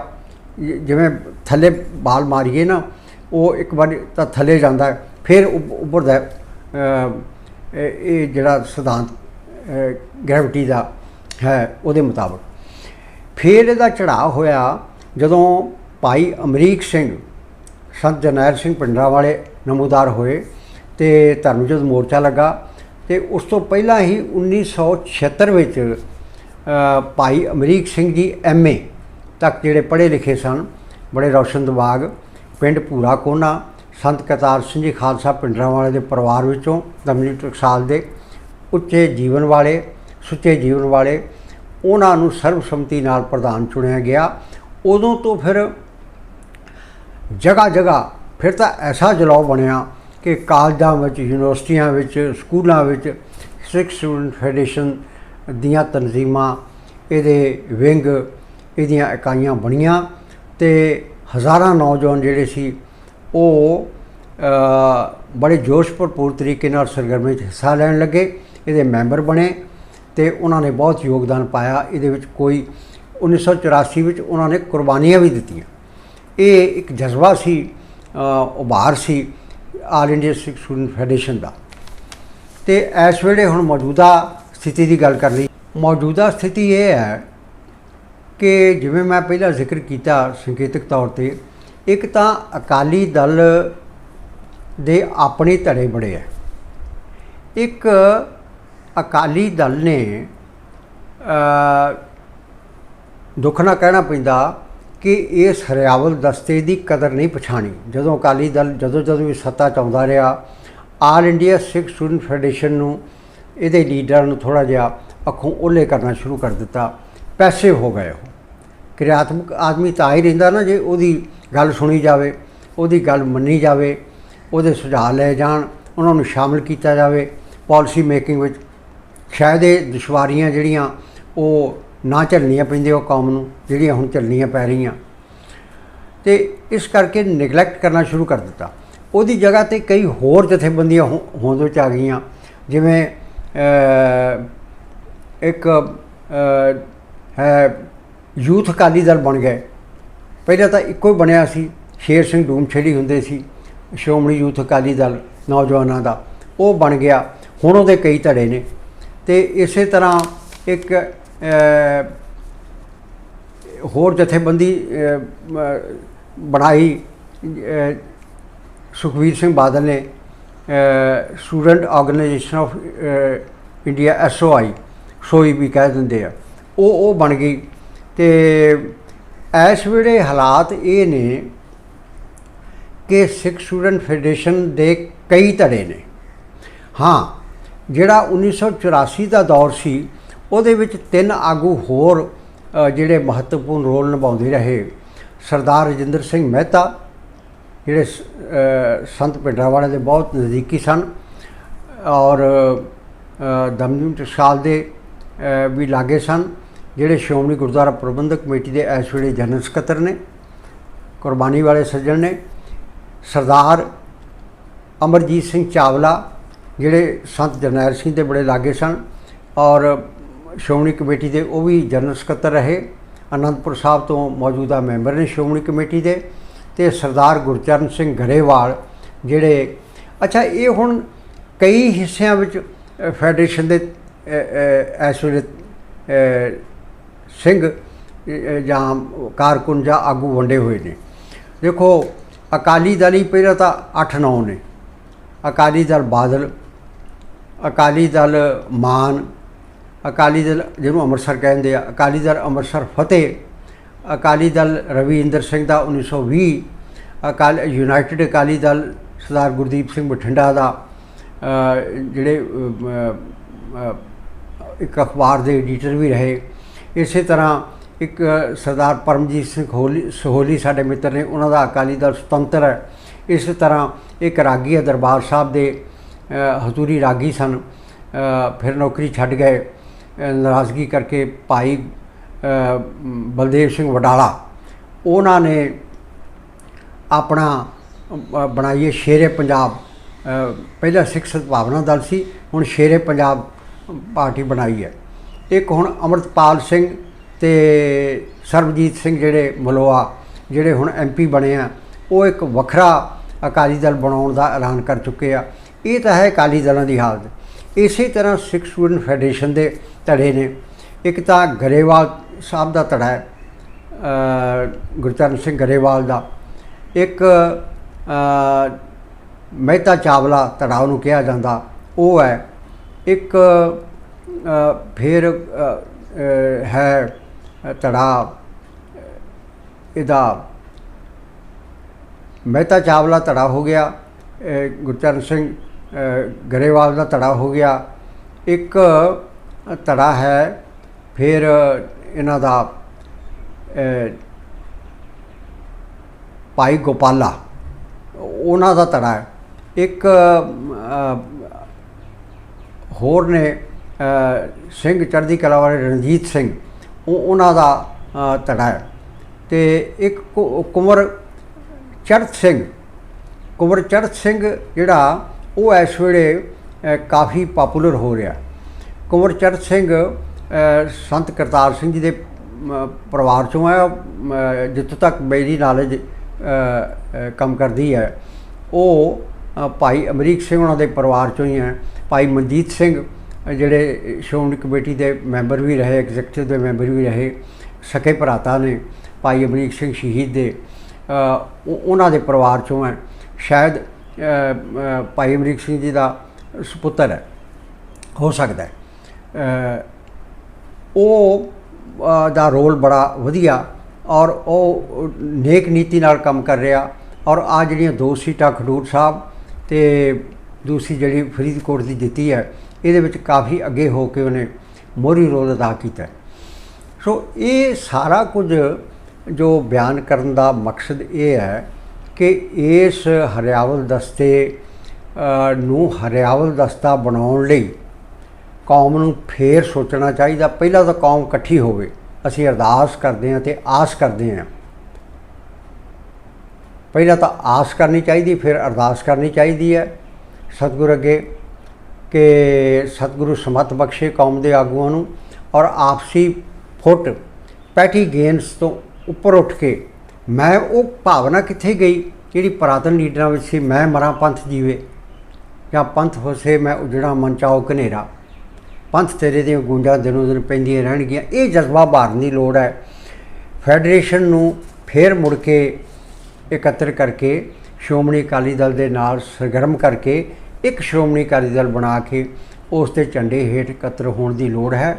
ਜਿਵੇਂ ਥੱਲੇ ਬਾਲ ਮਾਰੀਏ ਨਾ, ਉਹ ਇੱਕ ਵਾਰ ਤਾਂ ਥੱਲੇ ਜਾਂਦਾ ਫਿਰ ਉੱਭ- ਉੱਭਰਦਾ ਇਹ ਜਿਹੜਾ ਸਿਧਾਂਤ ਗ੍ਰੈਵਿਟੀ ਦਾ ਹੈ, ਉਹਦੇ ਮੁਤਾਬਕ। ਫਿਰ ਇਹਦਾ ਚੜਾਅ ਹੋਇਆ, ਜਦੋਂ ਭਾਈ ਅਮਰੀਕ ਸਿੰਘ, ਸੰਤ ਜਰਨੈਲ ਸਿੰਘ ਪਿੰਡਰਾ ਵਾਲੇ ਨਮੂਦਾਰ ਹੋਏ ਤੇ ਧਰਮ ਮੋਰਚਾ ਲੱਗਾ ਤੇ ਉਸ ਤੋਂ ਪਹਿਲਾਂ ਹੀ 1976 ਵਿੱਚ ਭਾਈ ਅਮਰੀਕ ਸਿੰਘ ਜੀ ਐਮਏ ਤੱਕ ਜਿਹੜੇ ਪੜ੍ਹੇ ਲਿਖੇ ਸਨ, ਬੜੇ ਰੌਸ਼ਨ ਦਿਮਾਗ, ਪਿੰਡ ਪੂਰਾ ਕੋਨਾ, ਸੰਤ ਕਰਤਾਰ ਸਿੰਘ ਜੀ ਖਾਲਸਾ ਪਿੰਡਰਾਂ ਵਾਲੇ ਦੇ ਪਰਿਵਾਰ ਵਿੱਚੋਂ, ਦਮਨੀ ਟਕਸਾਲ ਦੇ, ਉੱਚੇ ਜੀਵਨ ਵਾਲੇ, ਸੁੱਚੇ ਜੀਵਨ ਵਾਲੇ, ਉਹਨਾਂ ਨੂੰ ਸਰਬਸੰਮਤੀ ਨਾਲ ਪ੍ਰਧਾਨ ਚੁਣਿਆ ਗਿਆ। ਉਦੋਂ ਤੋਂ ਫਿਰ ਜਗ੍ਹਾ ਜਗ੍ਹਾ ਫਿਰ ਤਾਂ ਐਸਾ ਜਲਾਉ ਬਣਿਆ ਕਿ ਕਾਲਜਾਂ ਵਿੱਚ, ਯੂਨੀਵਰਸਿਟੀਆਂ ਵਿੱਚ, ਸਕੂਲਾਂ ਵਿੱਚ ਸਿੱਖ ਸਟੂਡੈਂਟ ਫੈਡਰੇਸ਼ਨ ਦੀਆਂ ਤਨਜ਼ੀਮਾਂ, ਇਹਦੇ ਵਿੰਗ, ਇਹਦੀਆਂ ਇਕਾਈਆਂ ਬਣੀਆਂ ਤੇ ਹਜ਼ਾਰਾਂ ਨੌਜਵਾਨ ਜਿਹੜੇ ਸੀ, ਉਹ ਬੜੇ ਜੋਸ਼ ਭਰਪੂਰ ਤਰੀਕੇ ਨਾਲ ਸਰਗਰਮੀ 'ਚ ਹਿੱਸਾ ਲੈਣ ਲੱਗੇ, ਇਹਦੇ ਮੈਂਬਰ ਬਣੇ ਤੇ ਉਹਨਾਂ ਨੇ ਬਹੁਤ ਯੋਗਦਾਨ ਪਾਇਆ। ਇਹਦੇ ਵਿੱਚ ਕੋਈ 1984 ਵਿੱਚ ਉਹਨਾਂ ਨੇ ਕੁਰਬਾਨੀਆਂ ਵੀ ਦਿੱਤੀਆਂ। ਇਹ ਇੱਕ ਜਜ਼ਬਾ ਸੀ ਉਭਾਰ ਸੀ all India Sikh student federation ਦਾ। ਤੇ ਇਸ ਵੇਲੇ ਹੁਣ ਮੌਜੂਦਾ ਸਥਿਤੀ ਦੀ ਗੱਲ ਕਰ ਲਈ। ਮੌਜੂਦਾ ਸਥਿਤੀ ਇਹ ਹੈ ਕਿ ਜਿਵੇਂ ਮੈਂ ਪਹਿਲਾਂ ਜ਼ਿਕਰ ਕੀਤਾ ਸੰਕੇਤਕ ਤੌਰ ਤੇ, ਇੱਕ ਤਾਂ ਅਕਾਲੀ ਦਲ ਦੇ ਆਪਣੇ ਧੜੇ ਬੜੇ ਹੈ ਇੱਕ ਅਕਾਲੀ ਦਲ ਨੇ ਦੁੱਖ ਨਾਲ ਕਹਿਣਾ ਪੈਂਦਾ ਕਿ ਇਸ ਹਰਿਆਵਲ ਦਸਤੇ ਦੀ ਕਦਰ ਨਹੀਂ ਪਛਾਣੀ। ਜਦੋਂ ਅਕਾਲੀ ਦਲ ਜਦੋਂ ਜਦੋਂ ਵੀ ਸੱਤਾ ਚ ਆਉਂਦਾ ਰਿਹਾ all India Sikh student federation ਨੂੰ ਇਹਦੇ ਲੀਡਰਾਂ ਨੂੰ ਥੋੜਾ ਜਿਹਾ ਅੱਖੋਂ ਓਲੇ ਕਰਨਾ ਸ਼ੁਰੂ ਕਰ ਦਿੱਤਾ, ਪੈਸੇ ਹੋ ਗਏ ਉਹ। ਕਿਰਿਆਤਮਕ ਆਦਮੀ ਤਾਂ ਹੀ ਰਹਿੰਦਾ ਨਾ ਜੇ ਉਹਦੀ ਗੱਲ ਸੁਣੀ ਜਾਵੇ, ਉਹਦੀ ਗੱਲ ਮੰਨੀ ਜਾਵੇ, ਉਹਦੇ ਸੁਝਾਅ ਲਏ ਜਾਣ, ਉਹਨਾਂ ਨੂੰ ਸ਼ਾਮਲ ਕੀਤਾ ਜਾਵੇ, ਪਾਲਿਸੀ ਮੇਕਿੰਗ ਵਿੱਚ ਸ਼ਾਇਦ ਇਹ ਦੁਸ਼ਵਾਰੀਆਂ ਜਿਹੜੀਆਂ ਉਹ ਨਾ ਝੱਲਣੀਆਂ ਪੈਂਦੀਆਂ ਉਹ ਕੌਮ ਨੂੰ, ਜਿਹੜੀਆਂ ਹੁਣ ਝੱਲਣੀਆਂ ਪੈ ਰਹੀਆਂ। ਤੇ ਇਸ ਕਰਕੇ ਨੈਗਲੈਕਟ ਕਰਨਾ ਸ਼ੁਰੂ ਕਰ ਦਿੱਤਾ। ਉਹਦੀ ਜਗ੍ਹਾ ਤੇ ਕਈ ਹੋਰ ਜਥੇਬੰਦੀਆਂ ਹੋ- ਹੋਂਦ ਵਿੱਚ ਆ ਗਈਆਂ, ਜਿਵੇਂ ਇੱਕ ਹੈ ਯੂਥ ਅਕਾਲੀ ਦਲ ਬਣ ਗਏ। ਪਹਿਲਾਂ ਤਾਂ ਇੱਕੋ ਹੀ ਬਣਿਆ ਸੀ ਸ਼ੇਰ ਸਿੰਘ ਡੂਮਛੇੜੀ ਹੁੰਦੇ ਸੀ ਸ਼੍ਰੋਮਣੀ ਯੂਥ ਅਕਾਲੀ ਦਲ ਨੌਜਵਾਨਾਂ ਦਾ। ਉਹ ਬਣ ਗਿਆ ਹੁਣ ਉਹਦੇ ਕਈ ਧੜੇ ਨੇ। ਤੇ ਇਸੇ ਤਰ੍ਹਾਂ ਇੱਕ ਹੋਰ ਜਥੇਬੰਦੀ ਬਣਾਈ ਅ, ਸੁਖਵੀਰ ਸਿੰਘ ਬਾਦਲ ਨੇ student organisation of India SOI ਸੋਈ ਵੀ ਕਹਿ ਦਿੰਦੇ ਆ। ਉਹ ਉਹ ਬਣ ਗਈ। ਤੇ ਇਸ ਵੇਲੇ ਹਾਲਾਤ ਇਹ ਨੇ ਕਿ ਸਿੱਖ ਸਟੂਡੈਂਟ ਫੈਡਰੇਸ਼ਨ ਦੇ ਕਈ ਧੜੇ ਨੇ। ਹਾਂ, ਜਿਹੜਾ 1984 ਦਾ ਦੌਰ ਸੀ, ਉਹਦੇ ਵਿੱਚ ਤਿੰਨ ਆਗੂ ਹੋਰ ਜਿਹੜੇ ਮਹੱਤਵਪੂਰਨ ਰੋਲ ਨਿਭਾਉਂਦੇ ਰਹੇ। ਸਰਦਾਰ ਰਜਿੰਦਰ ਸਿੰਘ ਮਹਿਤਾ ਜਿਹੜੇ ਸ- ਅ, ਸੰਤ ਪਿੰਡਰਾਵਾਲੇ ਦੇ ਬਹੁਤ ਨਜ਼ਦੀਕੀ ਸਨ ਔਰ ਦਮਦਮ ਟਕਸਾਲ ਦੇ ਵੀ ਲਾਗੇ ਸਨ ਜਿਹੜੇ ਸ਼੍ਰੋਮਣੀ ਗੁਰਦੁਆਰਾ ਪ੍ਰਬੰਧਕ ਕਮੇਟੀ ਦੇ ਇਸ ਵੇਲੇ ਜਨਰਲ ਸਕੱਤਰ ਨੇ ਕੁਰਬਾਨੀ ਵਾਲੇ ਸੱਜਣ ਨੇ ਸਰਦਾਰ ਅਮਰਜੀਤ ਸਿੰਘ ਚਾਵਲਾ ਜਿਹੜੇ ਸੰਤ ਜਰਨੈਲ ਸਿੰਘ ਦੇ ਬੜੇ ਲਾਗੇ ਸਨ ਔਰ ਸ਼੍ਰੋਮਣੀ ਕਮੇਟੀ ਦੇ ਉਹ ਵੀ ਜਨਰਲ ਸਕੱਤਰ ਰਹੇ ਅਨੰਦਪੁਰ ਸਾਹਿਬ ਤੋਂ ਮੌਜੂਦਾ ਮੈਂਬਰ ਨੇ ਸ਼੍ਰੋਮਣੀ ਕਮੇਟੀ ਦੇ ਤੇ ਸਰਦਾਰ ਗੁਰਚਰਨ ਸਿੰਘ ਗਰੇਵਾਲ ਜਿਹੜੇ ਅੱਛਾ ਇਹ ਹੁਣ ਕਈ ਹਿੱਸਿਆਂ ਵਿੱਚ ਫੈਡਰੇਸ਼ਨ ਦੇ ਅ, ਇਸ ਵੇਲੇ ਸਿੰਘ ਜਾਂ ਕਾਰਕੁਨ ਜਾਂ ਆਗੂ ਵੰਡੇ ਹੋਏ ਨੇ। ਦੇਖੋ ਅਕਾਲੀ ਦਲ ਹੀ ਪਹਿਲਾਂ ਤਾਂ 8-9 ਨੇ। ਅਕਾਲੀ ਦਲ ਬਾਦਲ ਅਕਾਲੀ ਦਲ ਮਾਨ ਅਕਾਲੀ ਦਲ ਜਿਹਨੂੰ ਅੰਮ੍ਰਿਤਸਰ ਕਹਿੰਦੇ ਆ ਅਕਾਲੀ ਦਲ ਅੰਮ੍ਰਿਤਸਰ ਫਤਿਹ ਅਕਾਲੀ ਦਲ ਰਵਿੰਦਰ ਸਿੰਘ ਦਾ 1920 ਅਕਾਲ, ਯੂਨਾਈਟਿਡ ਅਕਾਲੀ ਦਲ ਸਰਦਾਰ ਗੁਰਦੀਪ ਸਿੰਘ ਬਠਿੰਡਾ ਦਾ ਜਿਹੜੇ ਇੱਕ ਅਖਬਾਰ ਦੇ ਐਡੀਟਰ ਵੀ ਰਹੇ। ਇਸੇ ਤਰ੍ਹਾਂ ਇੱਕ ਸਰਦਾਰ ਪਰਮਜੀਤ ਸਿੰਘ ਹੋਲੀ ਸਹੋਲੀ ਸਾਡੇ ਮਿੱਤਰ ਨੇ, ਉਹਨਾਂ ਦਾ ਅਕਾਲੀ ਦਲ ਸੁਤੰਤਰ ਹੈ। ਇਸੇ ਤਰ੍ਹਾਂ ਇੱਕ ਰਾਗੀ ਹੈ ਦਰਬਾਰ ਸਾਹਿਬ ਦੇ ਹਜ਼ੂਰੀ ਰਾਗੀ ਸਨ। ਫਿਰ ਨੌਕਰੀ ਛੱਡ ਗਏ। ਨਾਰਾਜ਼ਗੀ ਕਰਕੇ ਭਾਈ ਬਲਦੇਵ ਸਿੰਘ ਵਡਾਲਾ, ਉਹਨਾਂ ਨੇ ਆਪਣਾ ਬਣਾਈਏ ਸ਼ੇਰੇ ਪੰਜਾਬ ਪਹਿਲਾ ਸਿੱਖ ਸਦਭਾਵਨਾ ਦਲ ਸੀ, ਹੁਣ ਸ਼ੇਰੇ ਪੰਜਾਬ ਪਾਰਟੀ ਬਣਾਈ ਹੈ। ਇੱਕ ਹੁਣ ਅਮਰਤਪਾਲ ਸਿੰਘ ਤੇ ਸਰਬਜੀਤ ਸਿੰਘ ਜਿਹੜੇ ਮਲੋਆ, ਜਿਹੜੇ ਹੁਣ ਐਮਪੀ ਬਣੇ ਆ, ਉਹ ਇੱਕ ਵੱਖਰਾ ਅਕਾਲੀ ਦਲ ਬਣਾਉਣ ਦਾ ਐਲਾਨ ਕਰ ਚੁੱਕੇ ਆ। ਇਹ ਤਾਂ ਹੈ ਅਕਾਲੀ ਦਲਾਂ ਦੀ ਹਾਲਤ। ਇਸੇ ਤਰ੍ਹਾਂ ਸਿੱਖ ਸਟੂਡੈਂਟ ਫੈਡਰੇਸ਼ਨ ਦੇ ਧੜੇ ਨੇ। ਇੱਕ ਤਾਂ ਗਰੇਵਾਲ ਸਾਹਿਬ ਦਾ ਧੜਾ ਹੈ ਗੁਰਚਰਨ ਸਿੰਘ ਗਰੇਵਾਲ ਦਾ। ਇੱਕ ਮਹਿਤਾ ਚਾਵਲਾ ਧੜਾ ਉਹਨੂੰ ਕਿਹਾ ਜਾਂਦਾ। ਉਹ ਹੈ, ਇੱਕ ਫਿਰ ਹੈ ਧੜਾ, ਇਹਦਾ ਮਹਿਤਾ ਚਾਵਲਾ ਧੜਾ ਹੋ ਗਿਆ ਗੁਰਚਰਨ ਸਿੰਘ ਗਰੇਵਾਲ ਦਾ ਧੜਾ ਹੋ ਗਿਆ। ਇੱਕ ਧੜਾ ਹੈ, ਫਿਰ ਇਹਨਾਂ ਦਾ ਭਾਈ ਗੋਪਾਲਾ, ਉਹਨਾਂ ਦਾ ਧੜਾ ਹੈ। ਇੱਕ ਹੋਰ ਨੇ ਸਿੰਘ, ਚੜ੍ਹਦੀ ਕਲਾ ਵਾਲੇ ਰਣਜੀਤ ਸਿੰਘ ਉਹਨਾਂ ਦਾ ਧੜਾ ਹੈ। ਤੇ ਇੱਕ ਕੁ- ਕੁੰਵਰ ਚੜ੍ਹਤ ਸਿੰਘ, ਕੁੰਵਰ ਚੜ੍ਹਤ ਸਿੰਘ ਜਿਹੜਾ, ਉਹ ਇਸ ਵੇਲੇ ਕਾਫੀ ਪਪੂਲਰ ਹੋ ਰਿਹਾ। ਕੁੰਵਰ ਚੜ੍ਹਤ ਸਿੰਘ ਸੰਤ ਕਰਤਾਰ ਸਿੰਘ ਜੀ ਦੇ ਪਰਿਵਾਰ ਚੋਂ ਹੈ ਜਿੱਥੋਂ ਤੱਕ ਮੇਰੀ ਨਾਲੇਜ ਕੰਮ ਕਰਦੀ ਹੈ। ਉਹ ਭਾਈ ਅਮਰੀਕ ਸਿੰਘ ਉਹਨਾਂ ਦੇ ਪਰਿਵਾਰ ਚੋਂ ਹੀ ਹੈ। ਭਾਈ ਮਨਜੀਤ ਸਿੰਘ ਜਿਹੜੇ ਸ਼੍ਰੋਮਣੀ ਕਮੇਟੀ ਦੇ ਮੈਂਬਰ ਵੀ ਰਹੇ ਐਗਜੀਕਟਿਵ ਦੇ ਮੈਂਬਰ ਵੀ ਰਹੇ, ਸਕੇ ਭਰਾਤਾ ਨੇ, ਭਾਈ ਅਮਰੀਕ ਸਿੰਘ ਸ਼ਹੀਦ ਦੇ। ਉਹਨਾਂ ਦੇ ਪਰਿਵਾਰ ਚੋਂ ਹੈ। ਸ਼ਾਇਦ ਭਾਈ ਅਮਰੀਕ ਸਿੰਘ ਜੀ ਦਾ ਸੁਪੁੱਤਰ ਹੈ। ਹੋ ਸਕਦਾ ਹੈ। ਉਹ ਦਾ ਰੋਲ ਬੜਾ ਵਧੀਆ ਔਰ ਉਹ ਨੇਕ ਨੀਤੀ ਨਾਲ ਕੰਮ ਕਰ ਰਿਹਾ ਔਰ ਆ ਜਿਹੜੀਆਂ ਦੋ ਸੀਟਾਂ ਖਡੂਰ ਸਾਹਿਬ ਤੇ ਦੂਸਰੀ ਜਿਹੜੀ ਫਰੀਦਕੋਟ ਦੀ ਦਿੱਤੀ ਹੈ, ਇਹਦੇ ਵਿੱਚ ਕਾਫੀ ਅੱਗੇ ਹੋ ਕੇ ਉਹਨੇ ਮੋਹਰੀ ਰੋਲ ਅਦਾ ਕੀਤਾ। ਸੋ ਇਹ ਸਾਰਾ ਕੁਝ ਜੋ ਬਿਆਨ ਕਰਨ ਦਾ ਮਕਸਦ ਇਹ ਹੈ ਕਿ ਇਸ ਹਰਿਆਵਲ ਦਸਤੇ ਨੂੰ ਹਰਿਆਵਲ ਦਸਤਾ ਬਣਾਉਣ ਲਈ ਕੌਮ ਨੂੰ ਫੇਰ ਸੋਚਣਾ ਚਾਹੀਦਾ। ਪਹਿਲਾਂ ਤਾਂ ਕੌਮ ਇਕੱਠੀ ਹੋਵੇ। ਅਸੀਂ ਅਰਦਾਸ ਕਰਦੇ ਹਾਂ ਤੇ ਆਸ ਕਰਦੇ ਹਾਂ। ਪਹਿਲਾਂ ਤਾਂ ਆਸ ਕਰਨੀ ਚਾਹੀਦੀ, ਫਿਰ ਅਰਦਾਸ ਕਰਨੀ ਚਾਹੀਦੀ ਹੈ। ਸਤਿਗੁਰ ਅੱਗੇ ਕਿ ਸਤਿਗੁਰੂ ਸਮਤ ਬਖਸ਼ੇ ਕੌਮ ਦੇ ਆਗੂਆਂ ਨੂੰ ਔਰ ਆਪਸੀ ਫੁੱਟ ਪੈਟੀ ਗੇਨਸ ਤੋਂ ਉੱਪਰ ਉੱਠ ਕੇ ਮੈਂ ਉਹ ਭਾਵਨਾ ਕਿੱਥੇ ਗਈ ਜਿਹੜੀ ਪੁਰਾਤਨ ਲੀਡਰਾਂ ਵਿੱਚ ਸੀ, ਮੈਂ ਮਰਾਂ ਪੰਥ ਜੀਵੇ ਜਾਂ ਪੰਥ ਹੋਸੇ ਮੈਂ ਉਜੜਾ ਮਨ ਚਾਓ ਕਨੇਰਾ ਪੰਥ ਤੇਰੇ ਦੀਆਂ ਗੂੰਜਾਂ ਦਿਨੋਂ ਦਿਨ ਪੈਂਦੀਆਂ ਰਹਿਣਗੀਆਂ। ਇਹ ਜਜ਼ਬਾ ਭਾਰਨ ਦੀ ਲੋੜ ਹੈ। ਫੈਡਰੇਸ਼ਨ ਨੂੰ ਫੇਰ ਮੁੜ ਕੇ ਇਕੱਤਰ ਕਰਕੇ ਸ਼੍ਰੋਮਣੀ ਅਕਾਲੀ ਦਲ ਦੇ ਨਾਲ ਸਰਗਰਮ ਕਰਕੇ ਇੱਕ ਸ਼੍ਰੋਮਣੀ ਅਕਾਲੀ ਦਲ ਬਣਾ ਕੇ ਉਸ ਦੇ ਝੰਡੇ ਹੇਠ ਇਕੱਤਰ ਹੋਣ ਦੀ ਲੋੜ ਹੈ।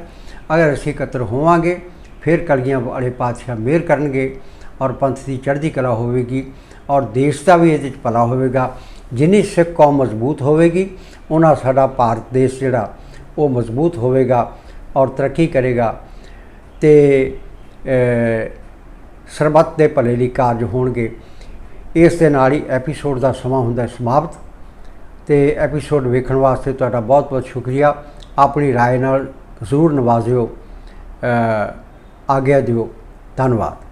ਅਗਰ ਅਸੀਂ ਇਕੱਤਰ ਹੋਵਾਂਗੇ, ਫਿਰ ਕਲਗੀਆਂ ਵਾਲੇ ਪਾਤਸ਼ਾਹ ਮਿਹਰ ਕਰਨਗੇ ਔਰ ਪੰਥ ਦੀ ਚੜ੍ਹਦੀ ਕਲਾ ਹੋਵੇਗੀ ਔਰ ਦੇਸ਼ ਦਾ ਵੀ ਇਹਦੇ ਵਿੱਚ ਭਲਾ ਹੋਵੇਗਾ। ਜਿੰਨੀ ਸਿੱਖ ਕੌਮ ਮਜ਼ਬੂਤ ਹੋਵੇਗੀ, ਉਹਨਾਂ ਸਾਡਾ ਭਾਰਤ ਦੇਸ਼ ਜਿਹੜਾ ਉਹ ਮਜ਼ਬੂਤ ਹੋਵੇਗਾ ਔਰ ਤਰੱਕੀ ਕਰੇਗਾ ਤੇ ਅ, ਸਰਬੱਤ ਦੇ ਭਲੇ ਲਈ ਕਾਰਜ ਹੋਣਗੇ ਇਸ ਦੇ ਨਾਲ ਹੀ ਐਪੀਸੋਡ ਦਾ ਸਮਾਂ ਹੁੰਦਾ ਹੈ ਸਮਾਪਤ ਤੇ ਐਪੀਸੋਡ ਵੇਖਣ ਵਾਸਤੇ ਤੁਹਾਡਾ ਬਹੁਤ ਬਹੁਤ ਸ਼ੁਕਰੀਆ ਆਪਣੀ رائے ਨਾਲ ਜ਼ਰੂਰ ਨਵਾਜ਼ਿਓ ਅ, ਆਗਿਆ ਦਿਓ ਧੰਨਵਾਦ